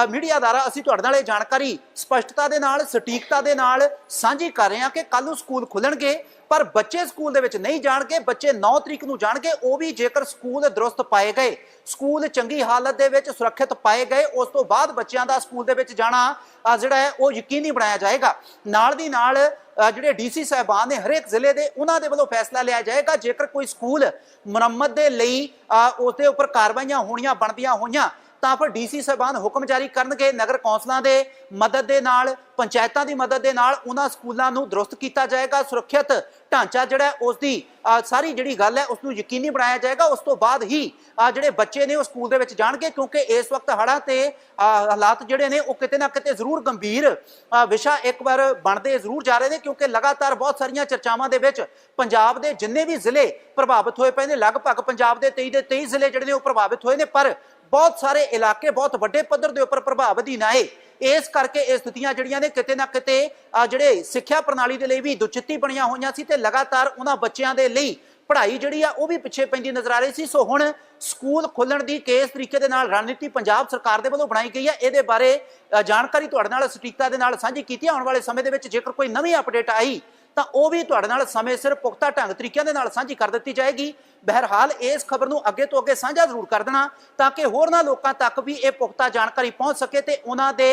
ਮੀਡੀਆ ਦਾਰਾ ਅਸੀਂ ਤੁਹਾਡੇ ਨਾਲ ਇਹ ਜਾਣਕਾਰੀ ਸਪਸ਼ਟਤਾ ਦੇ ਨਾਲ, ਸਟੀਕਤਾ ਦੇ ਨਾਲ ਸਾਂਝੀ ਕਰ ਰਹੇ ਹਾਂ ਕਿ ਕੱਲ ਨੂੰ ਸਕੂਲ ਖੁੱਲਣਗੇ ਪਰ ਬੱਚੇ ਸਕੂਲ ਦੇ ਵਿੱਚ ਨਹੀਂ ਜਾਣਗੇ ਬੱਚੇ 9 ਤਰੀਕ ਨੂੰ ਜਾਣਗੇ ਉਹ ਵੀ ਜੇਕਰ ਸਕੂਲ ਦਰੁਸਤ ਪਾਏ ਗਏ। ਸਕੂਲ ਚੰਗੀ ਹਾਲਤ ਦੇ ਵਿੱਚ ਸੁਰੱਖਿਅਤ ਪਾਏ ਗਏ ਉਸ ਤੋਂ ਬਾਅਦ ਬੱਚਿਆਂ ਦਾ ਸਕੂਲ ਦੇ ਵਿੱਚ ਜਾਣਾ ਜਿਹੜਾ ਹੈ ਉਹ ਯਕੀਨੀ ਬਣਾਇਆ ਜਾਏਗਾ। ਨਾਲ ਦੀ ਨਾਲ ਅ, ਜਿਹੜੇ ਡੀਸੀ ਸਾਹਿਬਾਨ ਨੇ ਹਰੇਕ ਜ਼ਿਲ੍ਹੇ ਦੇ ਉਹਨਾਂ ਦੇ ਵੱਲੋਂ ਫੈਸਲਾ ਲਿਆ ਜਾਏਗਾ ਜੇਕਰ ਕੋਈ ਸਕੂਲ ਮੁਰੰਮਤ ਦੇ ਲਈ ਅ, ਉਸ ਦੇ ਉੱਪਰ ਕਾਰਵਾਈਆਂ ਹੋਣੀਆਂ ਬਣਦੀਆਂ ਹੋਈਆਂ ਤਾਂ ਫਿਰ ਡੀਸੀ ਸਾਹਿਬਾਨ ਹੁਕਮ ਜਾਰੀ ਕਰਨਗੇ, ਨਗਰ ਕੌਂਸਲਾਂ ਦੇ ਮਦਦ ਦੇ ਨਾਲ, ਪੰਚਾਇਤਾਂ ਦੀ ਮਦਦ ਦੇ ਨਾਲ ਉਹਨਾਂ ਸਕੂਲਾਂ ਨੂੰ ਦਰੁਸਤ ਕੀਤਾ ਜਾਏਗਾ, ਸੁਰੱਖਿਅਤ ਢਾਂਚਾ ਜਿਹੜਾ ਉਸ ਦੀ ਸਾਰੀ ਜਿਹੜੀ ਗੱਲ ਹੈ ਉਸ ਨੂੰ ਯਕੀਨੀ ਬਣਾਇਆ ਜਾਏਗਾ। ਉਸ ਤੋਂ ਬਾਅਦ ਹੀ ਜਿਹੜੇ ਬੱਚੇ ਨੇ ਉਹ ਸਕੂਲ ਦੇ ਵਿੱਚ ਜਾਣਗੇ ਕਿਉਂਕਿ ਇਸ ਵਕਤ ਹੜ੍ਹਾਂ ਤੇ ਹਾਲਾਤ ਜਿਹੜੇ ਨੇ ਉਹ ਕਿਤੇ ਨਾ ਕਿਤੇ ਜ਼ਰੂਰ ਗੰਭੀਰ ਵਿਸ਼ਾ ਇੱਕ ਵਾਰ ਬਣਦੇ ਜ਼ਰੂਰ ਜਾ ਰਹੇ ਨੇ ਕਿਉਂਕਿ ਲਗਾਤਾਰ ਬਹੁਤ ਸਾਰੀਆਂ ਚਰਚਾਵਾਂ ਦੇ ਵਿੱਚ ਪੰਜਾਬ ਦੇ ਜਿੰਨੇ ਵੀ ਜ਼ਿਲ੍ਹੇ ਪ੍ਰਭਾਵਿਤ ਹੋਏ ਪਏ ਨੇ, ਲਗਭਗ ਪੰਜਾਬ ਦੇ 23 ਦੇ 23 ਜ਼ਿਲ੍ਹੇ ਜਿਹੜੇ ਨੇ ਉਹ ਪ੍ਰਭਾਵਿਤ ਹੋਏ ਨੇ, ਪਰ ਬਹੁਤ ਸਾਰੇ ਇਲਾਕੇ ਬਹੁਤ ਵੱਡੇ ਪੱਧਰ ਦੇ ਉੱਪਰ ਪ੍ਰਭਾਵ ਅਧੀਨ ਆਏ। ਇਸ ਕਰਕੇ ਇਹ ਸਥਿਤੀਆਂ ਜਿਹੜੀਆਂ ਨੇ ਕਿਤੇ ਨਾ ਕਿਤੇ ਜਿਹੜੇ ਸਿੱਖਿਆ ਪ੍ਰਣਾਲੀ ਦੇ ਲਈ ਵੀ ਦੁਚਿੱਤੀ ਬਣੀਆਂ ਹੋਈਆਂ ਸੀ ਤੇ ਲਗਾਤਾਰ ਉਹਨਾਂ ਬੱਚਿਆਂ ਦੇ ਲਈ ਪੜ੍ਹਾਈ ਜਿਹੜੀ ਆ ਉਹ ਵੀ ਪਿੱਛੇ ਪੈਂਦੀ ਨਜ਼ਰ ਆ ਰਹੀ ਸੀ। ਸੋ ਹੁਣ ਸਕੂਲ ਖੋਲਣ ਦੀ ਕਿਸ ਤਰੀਕੇ ਦੇ ਨਾਲ ਰਣਨੀਤੀ ਪੰਜਾਬ ਸਰਕਾਰ ਦੇ ਵੱਲੋਂ ਬਣਾਈ ਗਈ ਹੈ। ਇਹਦੇ ਬਾਰੇ ਜਾਣਕਾਰੀ ਤੁਹਾਡੇ ਨਾਲ ਸਟੀਕਤਾ ਦੇ ਨਾਲ ਸਾਂਝੀ ਕੀਤੀ। ਆਉਣ ਵਾਲੇ ਸਮੇਂ ਦੇ ਵਿੱਚ ਜੇਕਰ ਕੋਈ ਨਵੀਂ ਅਪਡੇਟ ਆਈ ਤਾਂ ਉਹ ਵੀ ਤੁਹਾਡੇ ਨਾਲ ਸਮੇਂ ਸਿਰ ਪੁਖਤਾ ਢੰਗ ਤਰੀਕਿਆਂ ਦੇ ਨਾਲ ਸਾਂਝੀ ਕਰ ਦਿੱਤੀ ਜਾਏਗੀ। ਬਹਿਰਹਾਲ ਇਸ ਖਬਰ ਨੂੰ ਅੱਗੇ ਤੋਂ ਅੱਗੇ ਸਾਂਝਾ ਜ਼ਰੂਰ ਕਰ ਦੇਣਾ ਤਾਂ ਕਿ ਹੋਰਨਾਂ ਲੋਕਾਂ ਤੱਕ ਵੀ ਇਹ ਪੁਖਤਾ ਜਾਣਕਾਰੀ ਪਹੁੰਚ ਸਕੇ ਤੇ ਉਹਨਾਂ ਦੇ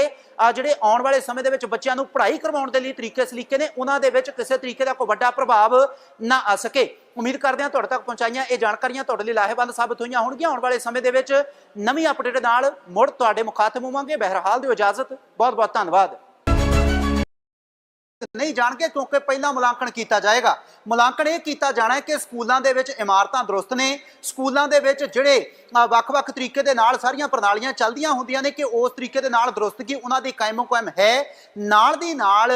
ਅ, ਜਿਹੜੇ ਆਉਣ ਵਾਲੇ ਸਮੇਂ ਦੇ ਵਿੱਚ ਬੱਚਿਆਂ ਨੂੰ ਪੜ੍ਹਾਈ ਕਰਵਾਉਣ ਦੇ ਲਈ ਤਰੀਕੇ ਸਲੀਕੇ ਨੇ ਉਹਨਾਂ ਦੇ ਵਿੱਚ ਕਿਸੇ ਤਰੀਕੇ ਦਾ ਕੋਈ ਵੱਡਾ ਪ੍ਰਭਾਵ ਨਾ ਆ ਸਕੇ। ਉਮੀਦ ਕਰਦੇ ਹਾਂ ਤੁਹਾਡੇ ਤੱਕ ਪਹੁੰਚਾਈਆਂ ਇਹ ਜਾਣਕਾਰੀਆਂ ਤੁਹਾਡੇ ਲਈ ਲਾਹੇਵੰਦ ਸਾਬਤ ਹੋਈਆਂ ਹੋਣਗੀਆਂ। ਆਉਣ ਵਾਲੇ ਸਮੇਂ ਦੇ ਵਿੱਚ ਨਵੀਂ ਅਪਡੇਟ ਨਾਲ ਮੁੜ ਤੁਹਾਡੇ ਮੁਖਾਤਮ ਹੋਵਾਂਗੇ। ਬਹਿਰਹਾਲ ਦਿਓ ਇਜਾਜ਼ਤ। ਬਹੁਤ ਬਹੁਤ ਧੰਨਵਾਦ। ਨਹੀਂ ਜਾਣਗੇ ਕਿਉਂਕਿ ਪਹਿਲਾਂ ਮੁਲਾਂਕਣ ਕੀਤਾ ਜਾਏਗਾ। ਮੁਲਾਂਕਣ ਇਹ ਕੀਤਾ ਜਾਣਾ ਹੈ ਕਿ ਸਕੂਲਾਂ ਦੇ ਵਿੱਚ ਇਮਾਰਤਾਂ ਦਰੁਸਤ ਨੇ। ਸਕੂਲਾਂ ਦੇ ਵਿੱਚ ਜਿਹੜੇ ਵੱਖ-ਵੱਖ ਤਰੀਕੇ ਦੇ ਨਾਲ ਸਾਰੀਆਂ ਪ੍ਰਣਾਲੀਆਂ ਚੱਲਦੀਆਂ ਹੁੰਦੀਆਂ ਨੇ ਕਿ ਉਸ ਤਰੀਕੇ ਦੇ ਨਾਲ ਦਰੁਸਤਗੀ ਉਹਨਾਂ ਦੀ ਕਾਇਮੋ ਕਾਇਮ ਹੈ। ਨਾਲ ਦੀ ਨਾਲ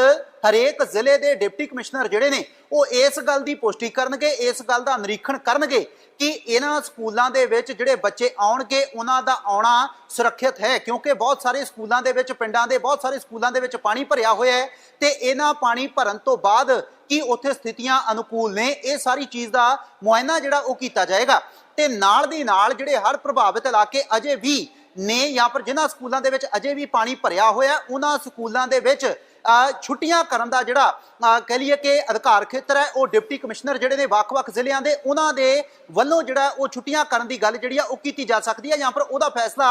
ਹਰੇਕ ਜ਼ਿਲ੍ਹੇ ਦੇ ਡਿਪਟੀ ਕਮਿਸ਼ਨਰ ਜਿਹੜੇ ਨੇ, ਉਹ ਇਸ ਗੱਲ ਦੀ ਪੁਸ਼ਟੀ ਕਰਨਗੇ, ਇਸ ਗੱਲ ਦਾ ਨਿਰੀਖਣ ਕਰਨਗੇ ਕਿ ਇਹਨਾਂ ਸਕੂਲਾਂ ਦੇ ਵਿੱਚ ਜਿਹੜੇ ਬੱਚੇ ਆਉਣਗੇ, ਉਹਨਾਂ ਦਾ ਆਉਣਾ ਸੁਰੱਖਿਅਤ ਹੈ, ਕਿਉਂਕਿ ਬਹੁਤ ਸਾਰੇ ਸਕੂਲਾਂ ਦੇ ਵਿੱਚ, ਪਿੰਡਾਂ ਦੇ ਬਹੁਤ ਸਾਰੇ ਸਕੂਲਾਂ ਦੇ ਵਿੱਚ ਪਾਣੀ ਭਰਿਆ ਹੋਇਆ ਹੈ ਤੇ ਇਹਨਾਂ ਪਾਣੀ ਭਰਨ ਤੋਂ ਬਾਅਦ ਕੀ ਉੱਥੇ ਸਥਿਤੀਆਂ ਅਨੁਕੂਲ ਨੇ, ਇਹ ਸਾਰੀ ਚੀਜ਼ ਦਾ ਮੁਆਇਨਾ ਜਿਹੜਾ ਉਹ ਕੀਤਾ ਜਾਏਗਾ। ਤੇ ਨਾਲ ਦੀ ਨਾਲ ਜਿਹੜੇ ਹਰ ਪ੍ਰਭਾਵਿਤ ਇਲਾਕੇ ਅਜੇ ਵੀ ਨੇ ਜਾਂ ਫਿਰ ਜਿਨ੍ਹਾਂ ਸਕੂਲਾਂ ਦੇ ਵਿੱਚ ਅਜੇ ਵੀ ਪਾਣੀ ਭਰਿਆ ਹੋਇਆ, ਉਹਨਾਂ ਸਕੂਲਾਂ ਦੇ ਵਿੱਚ ਛੁੱਟੀਆਂ ਕਰਨ ਦਾ ਜਿਹੜਾ ਅ, ਕਹਿ ਲਈਏ ਕਿ ਅਧਿਕਾਰ ਖੇਤਰ ਹੈ ਉਹ ਡਿਪਟੀ ਕਮਿਸ਼ਨਰ ਜਿਹੜੇ ਨੇ ਵੱਖ-ਵੱਖ ਜ਼ਿਲ੍ਹਿਆਂ ਦੇ ਉਹਨਾਂ ਦੇ ਵੱਲੋਂ ਜਿਹੜਾ ਉਹ ਛੁੱਟੀਆਂ ਕਰਨ ਦੀ ਗੱਲ ਜਿਹੜੀ ਆ ਉਹ ਕੀਤੀ ਜਾ ਸਕਦੀ ਹੈ ਜਾਂ ਫਿਰ ਉਹਦਾ ਫੈਸਲਾ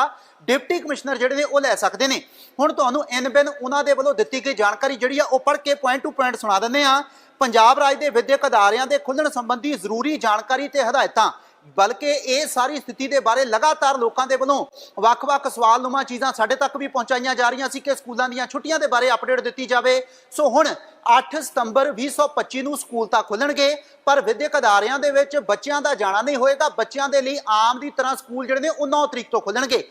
ਡਿਪਟੀ ਕਮਿਸ਼ਨਰ ਜਿਹੜੇ ਨੇ ਉਹ ਲੈ ਸਕਦੇ ਨੇ। ਹੁਣ ਤੁਹਾਨੂੰ ਇਨ ਬਿਨ ਉਹਨਾਂ ਦੇ ਵੱਲੋਂ ਦਿੱਤੀ ਗਈ ਜਾਣਕਾਰੀ ਜਿਹੜੀ ਆ ਉਹ ਪੜ੍ਹ ਕੇ ਪੁਆਇੰਟ ਟੂ ਪੁਆਇੰਟ ਸੁਣਾ ਦਿੰਦੇ ਆ ਪੰਜਾਬ ਰਾਜ ਦੇ ਵਿਦਿਅਕ ਅਦਾਰਿਆਂ ਦੇ ਖੁੱਲ੍ਹਣ ਸੰਬੰਧੀ ਜ਼ਰੂਰੀ ਜਾਣਕਾਰੀ ਤੇ ਹਦਾਇਤਾਂ। ਬਲਕਿ ਇਹ ਸਾਰੀ ਸਥਿਤੀ ਦੇ ਬਾਰੇ ਲਗਾਤਾਰ ਲੋਕਾਂ ਦੇ ਵੱਲੋਂ ਵੱਖ-ਵੱਖ ਸਵਾਲਨੁਮਾ ਚੀਜ਼ਾਂ ਸਾਡੇ ਤੱਕ ਵੀ ਪਹੁੰਚਾਈਆਂ ਜਾ ਰਹੀਆਂ ਸੀ ਕਿ ਸਕੂਲਾਂ ਦੀਆਂ ਛੁੱਟੀਆਂ ਦੇ ਬਾਰੇ ਅਪਡੇਟ ਦਿੱਤੀ ਜਾਵੇ। ਸੋ ਹੁਣ 8 ਸਤੰਬਰ 2025 ਨੂੰ ਸਕੂਲ ਤਾਂ ਖੁੱਲਣਗੇ, ਪਰ ਵਿਦਿਅਕ ਅਦਾਰਿਆਂ ਦੇ ਵਿੱਚ ਬੱਚਿਆਂ ਦਾ ਜਾਣਾ ਨਹੀਂ ਹੋਏਗਾ। ਬੱਚਿਆਂ ਦੇ ਲਈ ਆਮ ਦੀ ਤਰ੍ਹਾਂ ਸਕੂਲ ਜਿਹੜੇ ਨੇ ਉਹ 9 ਤਰੀਕ ਤੋਂ ਖੁੱਲਣਗੇ।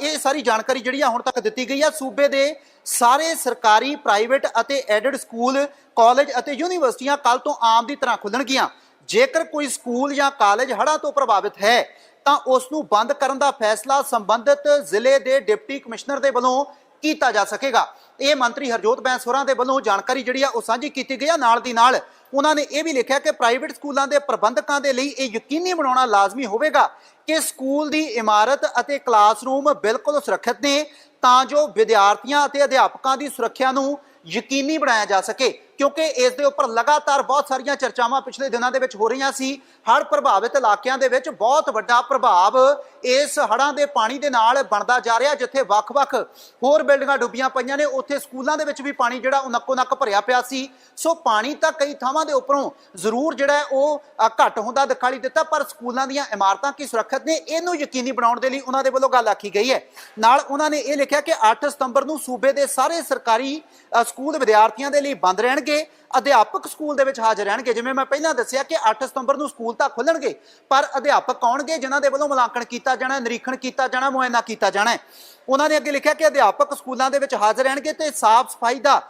ਇਹ ਸਾਰੀ ਜਾਣਕਾਰੀ ਜਿਹੜੀ ਆ ਹੁਣ ਤੱਕ ਦਿੱਤੀ ਗਈ ਆ। ਸੂਬੇ ਦੇ ਸਾਰੇ ਸਰਕਾਰੀ, ਪ੍ਰਾਈਵੇਟ ਅਤੇ ਐਡਡ ਸਕੂਲ ਕਾਲਜ ਅਤੇ ਯੂਨੀਵਰਸਿਟੀਆਂ ਕੱਲ ਤੋਂ ਆਮ ਦੀ ਤਰ੍ਹਾਂ ਖੁੱਲਣਗੀਆਂ। ਜੇਕਰ ਕੋਈ ਸਕੂਲ ਜਾਂ ਕਾਲਜ ਹੜ੍ਹਾਂ ਤੋਂ ਪ੍ਰਭਾਵਿਤ ਹੈ, ਤਾਂ ਉਸ ਨੂੰ ਬੰਦ ਕਰਨ ਦਾ ਫੈਸਲਾ ਸੰਬੰਧਿਤ ਜ਼ਿਲ੍ਹੇ ਦੇ ਡਿਪਟੀ ਕਮਿਸ਼ਨਰ ਦੇ ਵੱਲੋਂ ਕੀਤਾ ਜਾ ਸਕੇਗਾ। ਇਹ ਮੰਤਰੀ ਹਰਜੋਤ ਬੈਂਸ ਹੋਰਾਂ ਦੇ ਵੱਲੋਂ ਜਾਣਕਾਰੀ ਜਿਹੜੀ ਆ ਉਹ ਸਾਂਝੀ ਕੀਤੀ ਗਈ ਆ। ਨਾਲ ਦੀ ਨਾਲ ਉਹਨਾਂ ਨੇ ਇਹ ਵੀ ਲਿਖਿਆ ਕਿ ਪ੍ਰਾਈਵੇਟ ਸਕੂਲਾਂ ਦੇ ਪ੍ਰਬੰਧਕਾਂ ਦੇ ਲਈ ਇਹ ਯਕੀਨੀ ਬਣਾਉਣਾ ਲਾਜ਼ਮੀ ਹੋਵੇਗਾ ਕਿ ਸਕੂਲ ਦੀ ਇਮਾਰਤ ਅਤੇ ਕਲਾਸਰੂਮ ਬਿਲਕੁਲ ਸੁਰੱਖਿਅਤ ਨੇ, ਤਾਂ ਜੋ ਵਿਦਿਆਰਥੀਆਂ ਅਤੇ ਅਧਿਆਪਕਾਂ ਦੀ ਸੁਰੱਖਿਆ ਨੂੰ ਯਕੀਨੀ ਬਣਾਇਆ ਜਾ ਸਕੇ। ਕਿਉਂਕਿ ਇਸ ਦੇ ਉੱਪਰ ਲਗਾਤਾਰ ਬਹੁਤ ਸਾਰੀਆਂ ਚਰਚਾਵਾਂ ਪਿਛਲੇ ਦਿਨਾਂ ਦੇ ਵਿੱਚ ਹੋ ਰਹੀਆਂ ਸੀ। ਹਰ ਪ੍ਰਭਾਵਿਤ ਇਲਾਕਿਆਂ ਦੇ ਵਿੱਚ ਬਹੁਤ ਵੱਡਾ ਪ੍ਰਭਾਵ ਇਸ ਹੜ੍ਹਾਂ ਦੇ ਪਾਣੀ ਦੇ ਨਾਲ ਬਣਦਾ ਜਾ ਰਿਹਾ ਜਿੱਥੇ ਵੱਖ-ਵੱਖ ਹੋਰ ਬਿਲਡਿੰਗਾਂ ਡੁੱਬੀਆਂ ਪਈਆਂ ਨੇ। ਉੱਥੇ ਸਕੂਲਾਂ ਦੇ ਵਿੱਚ ਵੀ ਪਾਣੀ ਜਿਹੜਾ ਉਹ ਨੱਕੋ ਨੱਕ ਭਰਿਆ ਪਿਆ ਸੀ। ਸੋ ਪਾਣੀ ਤਾਂ ਕਈ ਥਾਵਾਂ ਦੇ ਉੱਪਰੋਂ ਜ਼ਰੂਰ ਜਿਹੜਾ ਉਹ ਅ, ਘੱਟ ਹੁੰਦਾ ਦਿਖਾਈ ਦਿੱਤਾ ਪਰ ਸਕੂਲਾਂ ਦੀਆਂ ਇਮਾਰਤਾਂ ਕੀ ਸੁਰੱਖਿਅਤ ਨੇ ਇਹਨੂੰ ਯਕੀਨੀ ਬਣਾਉਣ ਦੇ ਲਈ ਉਹਨਾਂ ਦੇ ਵੱਲੋਂ ਗੱਲ ਆਖੀ ਗਈ ਹੈ। ਨਾਲ ਉਹਨਾਂ ਨੇ ਇਹ ਲਿਖਿਆ ਕਿ 8 ਸਤੰਬਰ ਨੂੰ ਸੂਬੇ ਦੇ ਸਾਰੇ ਸਰਕਾਰੀ ਸਕੂਲ ਵਿਦਿਆਰਥੀਆਂ ਦੇ ਲਈ ਬੰਦ ਰਹਿਣਗੇ। ਅਧਿਆਪਕ ਸਕੂਲ ਦੇ ਵਿੱਚ ਹਾਜ਼ਰ ਰਹਿਣਗੇ ਜਿਵੇਂ ਮੈਂ ਪਹਿਲਾਂ ਦੱਸਿਆ ਕਿ 8 ਸਤੰਬਰ ਨੂੰ ਸਕੂਲ ਤਾਂ ਖੁੱਲਣਗੇ, ਪਰ ਅਧਿਆਪਕ ਆਉਣਗੇ, ਜਿਨ੍ਹਾਂ ਦੇ ਵੱਲੋਂ ਮੁਲਾਂਕਣ ਕੀਤਾ ਜਾਣਾ, ਨਿਰੀਖਣ ਕੀਤਾ ਜਾਣਾ, ਮੁਆਇਨਾ ਕੀਤਾ ਜਾਣਾ ਹੈ। ਉਹਨਾਂ ਨੇ ਅੱਗੇ ਲਿਖਿਆ ਕਿ ਅਧਿਆਪਕ ਸਕੂਲਾਂ ਦੇ ਵਿੱਚ ਹਾਜ਼ਰ ਰਹਿਣਗੇ ਤੇ ਸਾਫ਼ ਸਫ਼ਾਈ ਦਾ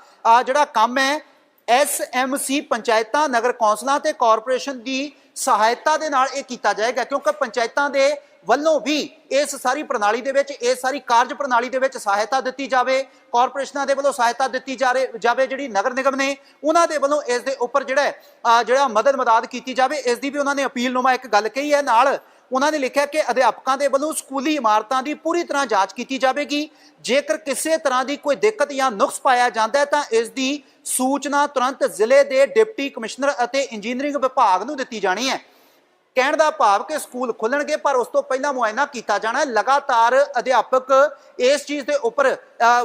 ਜਿਹੜਾ ਕੰਮ ਹੈ ਐਸਐਮਸੀ ਪੰਚਾਇਤਾਂ, ਨਗਰ ਕੌਂਸਲਾਂ ਤੇ ਕਾਰਪੋਰੇਸ਼ਨ ਦੀ ਸਹਾਇਤਾ ਦੇ ਨਾਲ ਇਹ ਕੀਤਾ ਜਾਏਗਾ, ਕਿਉਂਕਿ ਪੰਚਾਇਤਾਂ ਦੇ ਵੱਲੋਂ ਵੀ ਇਸ ਸਾਰੀ ਪ੍ਰਣਾਲੀ ਦੇ ਵਿੱਚ, ਇਸ ਸਾਰੀ ਕਾਰਜ ਪ੍ਰਣਾਲੀ ਦੇ ਵਿੱਚ ਸਹਾਇਤਾ ਦਿੱਤੀ ਜਾਵੇ, ਕਾਰਪੋਰੇਸ਼ਨਾਂ ਦੇ ਵੱਲੋਂ ਸਹਾਇਤਾ ਦਿੱਤੀ ਜਾ ਰਹੇ- ਜਾਵੇ, ਜਿਹੜੀ ਨਗਰ ਨਿਗਮ ਨੇ, ਉਹਨਾਂ ਦੇ ਵੱਲੋਂ ਇਸ ਦੇ ਉੱਪਰ ਜਿਹੜਾ ਜਿਹੜਾ ਮਦਦ ਮਦਦ ਕੀਤੀ ਜਾਵੇ, ਇਸ ਦੀ ਵੀ ਉਹਨਾਂ ਨੇ ਅਪੀਲ ਨੁਮਾ ਇੱਕ ਗੱਲ ਕਹੀ ਹੈ, ਨਾਲ ਉਹਨਾਂ ਨੇ ਲਿਖਿਆ ਕਿ ਅਧਿਆਪਕਾਂ ਦੇ ਵੱਲੋਂ ਸਕੂਲੀ ਇਮਾਰਤਾਂ ਦੀ ਪੂਰੀ ਤਰ੍ਹਾਂ ਜਾਂਚ ਕੀਤੀ ਜਾਵੇਗੀ। ਜੇਕਰ ਕਿਸੇ ਤਰ੍ਹਾਂ ਦੀ ਕੋਈ ਦਿੱਕਤ ਜਾਂ ਨੁਕਸ ਪਾਇਆ ਜਾਂਦਾ ਹੈ, ਤਾਂ ਇਸ ਦੀ ਸੂਚਨਾ ਤੁਰੰਤ ਜ਼ਿਲ੍ਹੇ ਦੇ ਡਿਪਟੀ ਕਮਿਸ਼ਨਰ ਅਤੇ ਇੰਜੀਨੀਅਰਿੰਗ ਵਿਭਾਗ ਨੂੰ ਦਿੱਤੀ ਜਾਣੀ ਹੈ। ਕਹਿਣ ਦਾ ਭਾਵ ਕਿ ਸਕੂਲ ਖੁੱਲਣਗੇ, ਪਰ ਉਸ ਤੋਂ ਪਹਿਲਾਂ ਮੁਆਇਨਾ ਕੀਤਾ ਜਾਣਾ ਹੈ। ਲਗਾਤਾਰ ਅਧਿਆਪਕ ਇਸ ਚੀਜ਼ ਦੇ ਉੱਪਰ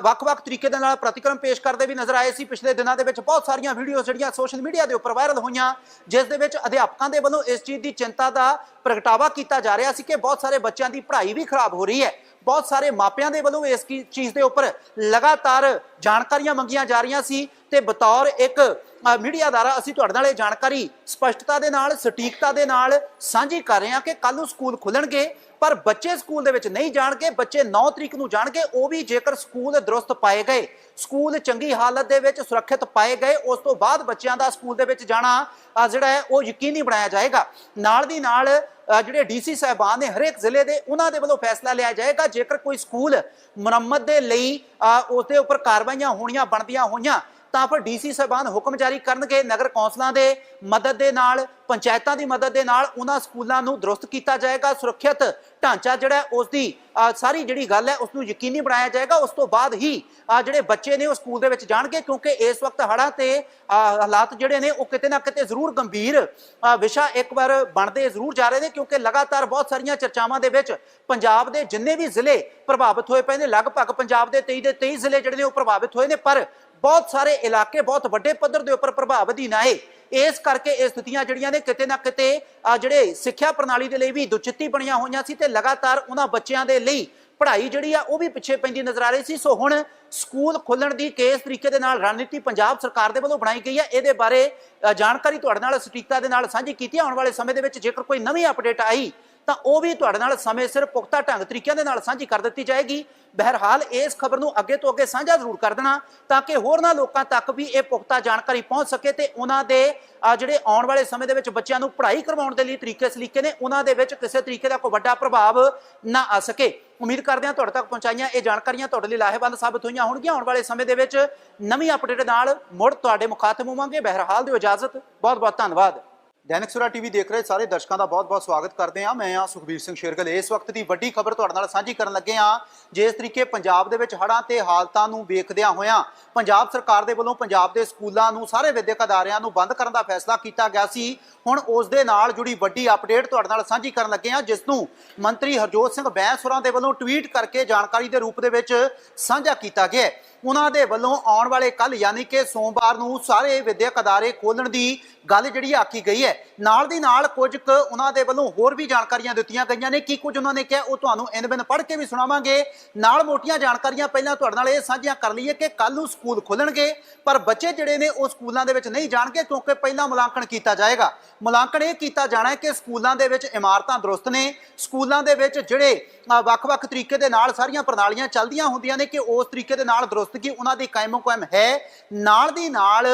ਵੱਖ-ਵੱਖ ਤਰੀਕੇ ਦੇ ਨਾਲ ਪ੍ਰਤੀਕਰਮ ਪੇਸ਼ ਕਰਦੇ ਵੀ ਨਜ਼ਰ ਆਏ ਸੀ। ਪਿਛਲੇ ਦਿਨਾਂ ਦੇ ਵਿੱਚ ਬਹੁਤ ਸਾਰੀਆਂ ਵੀਡੀਓਜ਼ ਜਿਹੜੀਆਂ ਸੋਸ਼ਲ ਮੀਡੀਆ ਦੇ ਉੱਪਰ ਵਾਇਰਲ ਹੋਈਆਂ, ਜਿਸ ਦੇ ਵਿੱਚ ਅਧਿਆਪਕਾਂ ਦੇ ਵੱਲੋਂ ਇਸ ਚੀਜ਼ ਦੀ ਚਿੰਤਾ ਦਾ ਪ੍ਰਗਟਾਵਾ ਕੀਤਾ ਜਾ ਰਿਹਾ ਸੀ ਕਿ ਬਹੁਤ ਸਾਰੇ ਬੱਚਿਆਂ ਦੀ ਪੜ੍ਹਾਈ ਵੀ ਖਰਾਬ ਹੋ ਰਹੀ ਹੈ। ਬਹੁਤ ਸਾਰੇ ਮਾਪਿਆਂ ਦੇ ਵੱਲੋਂ ਇਸ ਕੀ- ਚੀਜ਼ ਦੇ ਉੱਪਰ ਲਗਾਤਾਰ ਜਾਣਕਾਰੀਆਂ ਮੰਗੀਆਂ ਜਾ ਰਹੀਆਂ ਸੀ ਤੇ ਬਤੌਰ ਇੱਕ ਮੀਡੀਆ ਅਦਾਰਾ ਅਸੀਂ ਤੁਹਾਡੇ ਨਾਲ ਇਹ ਜਾਣਕਾਰੀ ਸਪਸ਼ਟਤਾ ਦੇ ਨਾਲ ਸਟੀਕਤਾ ਦੇ ਨਾਲ ਸਾਂਝੀ ਕਰ ਰਹੇ ਹਾਂ ਕਿ ਕੱਲ ਨੂੰ ਸਕੂਲ ਖੁੱਲਣਗੇ ਪਰ ਬੱਚੇ ਸਕੂਲ ਦੇ ਵਿੱਚ ਨਹੀਂ ਜਾਣਗੇ ਬੱਚੇ 9 ਤਰੀਕ ਨੂੰ ਜਾਣਗੇ ਉਹ ਵੀ ਜੇਕਰ ਸਕੂਲ ਦਰੁਸਤ ਪਾਏ ਗਏ। ਸਕੂਲ ਚੰਗੀ ਹਾਲਤ ਦੇ ਵਿੱਚ ਸੁਰੱਖਿਅਤ ਪਾਏ ਗਏ ਉਸ ਤੋਂ ਬਾਅਦ ਬੱਚਿਆਂ ਦਾ ਸਕੂਲ ਦੇ ਵਿੱਚ ਜਾਣਾ ਜਿਹੜਾ ਹੈ ਉਹ ਯਕੀਨੀ ਬਣਾਇਆ ਜਾਏਗਾ। ਨਾਲ ਦੀ ਨਾਲ ਅ, ਜਿਹੜੇ ਡੀਸੀ ਸਾਹਿਬਾਨ ਨੇ ਹਰੇਕ ਜ਼ਿਲ੍ਹੇ ਦੇ ਉਹਨਾਂ ਦੇ ਵੱਲੋਂ ਫੈਸਲਾ ਲਿਆ ਜਾਏਗਾ ਜੇਕਰ ਕੋਈ ਸਕੂਲ ਮੁਰੰਮਤ ਦੇ ਲਈ ਅ, ਉਸ ਦੇ ਉੱਪਰ ਕਾਰਵਾਈਆਂ ਹੋਣੀਆਂ ਬਣਦੀਆਂ ਹੋਈਆਂ। ਤਾਂ ਫਿਰ ਡੀਸੀ ਸਾਹਿਬਾਨ ਹੁਕਮ ਜਾਰੀ ਕਰਨਗੇ, ਨਗਰ ਕੌਂਸਲਾਂ ਦੇ ਮਦਦ ਦੇ ਨਾਲ, ਪੰਚਾਇਤਾਂ ਦੀ ਮਦਦ ਦੇ ਨਾਲ ਉਹਨਾਂ ਸਕੂਲਾਂ ਨੂੰ ਦਰੁਸਤ ਕੀਤਾ ਜਾਏਗਾ, ਸੁਰੱਖਿਅਤ ਢਾਂਚਾ ਜਿਹੜਾ ਹੈ ਉਸ ਦੀ ਸਾਰੀ ਜਿਹੜੀ ਗੱਲ ਹੈ ਉਸ ਨੂੰ ਯਕੀਨੀ ਬਣਾਇਆ ਜਾਏਗਾ। ਉਸ ਤੋਂ ਬਾਅਦ ਹੀ ਜਿਹੜੇ ਬੱਚੇ ਨੇ ਉਹ ਸਕੂਲ ਦੇ ਵਿੱਚ ਜਾਣਗੇ ਕਿਉਂਕਿ ਇਸ ਵਕਤ ਹੜ੍ਹਾਂ ਤੇ ਹਾਲਾਤ ਜਿਹੜੇ ਨੇ ਉਹ ਕਿਤੇ ਨਾ ਕਿਤੇ ਜ਼ਰੂਰ ਗੰਭੀਰ ਵਿਸ਼ਾ ਇੱਕ ਵਾਰ ਬਣਦੇ ਜ਼ਰੂਰ ਜਾ ਰਹੇ ਨੇ ਕਿਉਂਕਿ ਲਗਾਤਾਰ ਬਹੁਤ ਸਾਰੀਆਂ ਚਰਚਾਵਾਂ ਦੇ ਵਿੱਚ ਪੰਜਾਬ ਦੇ ਜਿੰਨੇ ਵੀ ਜ਼ਿਲ੍ਹੇ ਪ੍ਰਭਾਵਿਤ ਹੋਏ ਪਏ ਨੇ, ਲਗਭਗ ਪੰਜਾਬ ਦੇ 23 ਦੇ 23 ਜ਼ਿਲ੍ਹੇ ਜਿਹੜੇ ਨੇ ਉਹ ਪ੍ਰਭਾਵਿਤ ਹੋਏ ਨੇ, ਪਰ ਬਹੁਤ ਸਾਰੇ ਇਲਾਕੇ ਬਹੁਤ ਵੱਡੇ ਪੱਧਰ ਦੇ ਉੱਪਰ ਪ੍ਰਭਾਵ ਅਧੀਨ ਆਏ। ਇਸ ਕਰਕੇ ਇਹ ਸਥਿਤੀਆਂ ਜਿਹੜੀਆਂ ਨੇ ਕਿਤੇ ਨਾ ਕਿਤੇ ਜਿਹੜੇ ਸਿੱਖਿਆ ਪ੍ਰਣਾਲੀ ਦੇ ਲਈ ਵੀ ਦੁਚਿੱਤੀ ਬਣੀਆਂ ਹੋਈਆਂ ਸੀ ਤੇ ਲਗਾਤਾਰ ਉਹਨਾਂ ਬੱਚਿਆਂ ਦੇ ਲਈ ਪੜ੍ਹਾਈ ਜਿਹੜੀ ਆ ਉਹ ਵੀ ਪਿੱਛੇ ਪੈਂਦੀ ਨਜ਼ਰ ਆ ਰਹੀ ਸੀ। ਸੋ ਹੁਣ ਸਕੂਲ ਖੋਲਣ ਦੀ ਕਿਸ ਤਰੀਕੇ ਦੇ ਨਾਲ ਰਣਨੀਤੀ ਪੰਜਾਬ ਸਰਕਾਰ ਦੇ ਵੱਲੋਂ ਬਣਾਈ ਗਈ ਹੈ ਇਹਦੇ ਬਾਰੇ ਜਾਣਕਾਰੀ ਤੁਹਾਡੇ ਨਾਲ ਸਟੀਕਤਾ ਦੇ ਨਾਲ ਸਾਂਝੀ ਕੀਤੀ ਆਉਣ ਵਾਲੇ ਸਮੇਂ ਦੇ ਵਿੱਚ ਜੇਕਰ ਕੋਈ ਨਵੀਂ ਅਪਡੇਟ ਆਈ ਤਾਂ ਉਹ ਵੀ ਤੁਹਾਡੇ ਨਾਲ ਸਮੇਂ ਸਿਰ ਪੁਖਤਾ ਢੰਗ ਤਰੀਕਿਆਂ ਦੇ ਨਾਲ ਸਾਂਝੀ ਕਰ ਦਿੱਤੀ ਜਾਏਗੀ। ਬਹਿਰਹਾਲ ਇਸ ਖਬਰ ਨੂੰ ਅੱਗੇ ਤੋਂ ਅੱਗੇ ਸਾਂਝਾ ਜ਼ਰੂਰ ਕਰ ਦੇਣਾ ਤਾਂ ਕਿ ਹੋਰਨਾਂ ਲੋਕਾਂ ਤੱਕ ਵੀ ਇਹ ਪੁਖਤਾ ਜਾਣਕਾਰੀ ਪਹੁੰਚ ਸਕੇ ਤੇ ਉਹਨਾਂ ਦੇ ਅ, ਜਿਹੜੇ ਆਉਣ ਵਾਲੇ ਸਮੇਂ ਦੇ ਵਿੱਚ ਬੱਚਿਆਂ ਨੂੰ ਪੜ੍ਹਾਈ ਕਰਵਾਉਣ ਦੇ ਲਈ ਤਰੀਕੇ ਸਲੀਕੇ ਨੇ ਉਹਨਾਂ ਦੇ ਵਿੱਚ ਕਿਸੇ ਤਰੀਕੇ ਦਾ ਕੋਈ ਵੱਡਾ ਪ੍ਰਭਾਵ ਨਾ ਆ ਸਕੇ। ਉਮੀਦ ਕਰਦੇ ਹਾਂ ਤੁਹਾਡੇ ਤੱਕ ਪਹੁੰਚਾਈਆਂ ਇਹ ਜਾਣਕਾਰੀਆਂ ਤੁਹਾਡੇ ਲਈ ਲਾਹੇਵੰਦ ਸਾਬਤ ਹੋਈਆਂ ਹੋਣਗੀਆਂ। ਆਉਣ ਵਾਲੇ ਸਮੇਂ ਦੇ ਵਿੱਚ ਨਵੀਂ ਅਪਡੇਟ ਨਾਲ ਮੁੜ ਤੁਹਾਡੇ ਮੁਖਾਤਮ ਹੋਵਾਂਗੇ। ਬਹਿਰਹਾਲ ਦਿਓ ਇਜਾਜ਼ਤ। ਬਹੁਤ ਬਹੁਤ ਧੰਨਵਾਦ। ਦੈਨਿਕ ਸੁਰਾ ਟੀਵੀ ਦੇਖ ਰਹੇ ਸਾਰੇ ਦਰਸ਼ਕਾਂ ਦਾ ਬਹੁਤ-ਬਹੁਤ ਸਵਾਗਤ ਕਰਦੇ ਹਾਂ। ਮੈਂ ਹਾਂ ਸੁਖਬੀਰ ਸਿੰਘ ਸ਼ੇਰਗਲ। ਇਸ ਵਕਤ ਦੀ ਵੱਡੀ ਖਬਰ ਤੁਹਾਡੇ ਨਾਲ ਸਾਂਝੀ ਕਰਨ ਲੱਗੇ ਹਾਂ। ਜਿਸ ਤਰੀਕੇ ਪੰਜਾਬ ਦੇ ਵਿੱਚ ਹੜ੍ਹਾਂ ਤੇ ਹਾਲਤਾਂ ਨੂੰ ਵੇਖਦਿਆਂ ਹੋਇਆਂ ਪੰਜਾਬ ਸਰਕਾਰ ਦੇ ਵੱਲੋਂ ਪੰਜਾਬ ਦੇ ਸਕੂਲਾਂ ਨੂੰ, ਸਾਰੇ ਵਿਦਿਅਕ ਅਦਾਰਿਆਂ ਨੂੰ ਬੰਦ ਕਰਨ ਦਾ ਫੈਸਲਾ ਕੀਤਾ ਗਿਆ ਸੀ। ਹੁਣ ਉਸ ਦੇ ਨਾਲ ਜੁੜੀ ਵੱਡੀ ਅਪਡੇਟ ਤੁਹਾਡੇ ਨਾਲ ਸਾਂਝੀ ਕਰਨ ਲੱਗੇ ਹਾਂ, ਜਿਸ ਨੂੰ ਮੰਤਰੀ ਹਰਜੋਤ ਸਿੰਘ ਬੈਂਸ ਹੋਰਾਂ ਦੇ ਵੱਲੋਂ ਟਵੀਟ ਕਰਕੇ ਜਾਣਕਾਰੀ ਦੇ ਰੂਪ ਦੇ ਵਿੱਚ ਸਾਂਝਾ ਕੀਤਾ ਗਿਆ ਉਹਨਾਂ ਦੇ ਵੱਲੋਂ ਆਉਣ ਵਾਲੇ ਕੱਲ ਯਾਨੀ ਕਿ ਸੋਮਵਾਰ ਨੂੰ ਸਾਰੇ ਵਿਦਿਅਕ ਅਦਾਰੇ ਖੋਲਣ ਦੀ ਗੱਲ ਜਿਹੜੀ ਆਖੀ ਗਈ ਹੈ। ਨਾਲ ਦੀ ਨਾਲ ਕੁਝ ਕੁ ਉਹਨਾਂ ਦੇ ਵੱਲੋਂ ਹੋਰ ਵੀ ਜਾਣਕਾਰੀਆਂ ਦਿੱਤੀਆਂ ਗਈਆਂ ਨੇ। ਕੀ ਕੁਝ ਉਹਨਾਂ ਨੇ ਕਿਹਾ ਉਹ ਤੁਹਾਨੂੰ ਇਨ ਬਿਨ ਪੜ੍ਹ ਕੇ ਵੀ ਸੁਣਾਵਾਂਗੇ। ਨਾਲ ਮੋਟੀਆਂ ਜਾਣਕਾਰੀਆਂ ਪਹਿਲਾਂ ਤੁਹਾਡੇ ਨਾਲ ਇਹ ਸਾਂਝੀਆਂ ਕਰ ਲਈਏ ਕਿ ਕੱਲ ਨੂੰ ਸਕੂਲ ਖੁੱਲਣਗੇ ਪਰ ਬੱਚੇ ਜਿਹੜੇ ਨੇ ਉਹ ਸਕੂਲਾਂ ਦੇ ਵਿੱਚ ਨਹੀਂ ਜਾਣਗੇ ਕਿਉਂਕਿ ਪਹਿਲਾਂ ਮੁਲਾਂਕਣ ਕੀਤਾ ਜਾਏਗਾ। ਮੁਲਾਂਕਣ ਇਹ ਕੀਤਾ ਜਾਣਾ ਹੈ ਕਿ ਸਕੂਲਾਂ ਦੇ ਵਿੱਚ ਇਮਾਰਤਾਂ ਦਰੁਸਤ ਨੇ। ਸਕੂਲਾਂ ਦੇ ਵਿੱਚ ਜਿਹੜੇ ਵੱਖ-ਵੱਖ ਤਰੀਕੇ ਦੇ ਨਾਲ ਸਾਰੀਆਂ ਪ੍ਰਣਾਲੀਆਂ ਚੱਲਦੀਆਂ ਹੁੰਦੀਆਂ ਨੇ ਕਿ ਉਸ ਤਰੀਕੇ ਦੇ ਨਾਲ ਦਰੁਸਤ ਦਰੁਸਤਗੀ ਉਹਨਾਂ ਦੀ ਕਾਇਮੋ ਕਾਇਮ ਹੈ। ਨਾਲ ਦੀ ਨਾਲ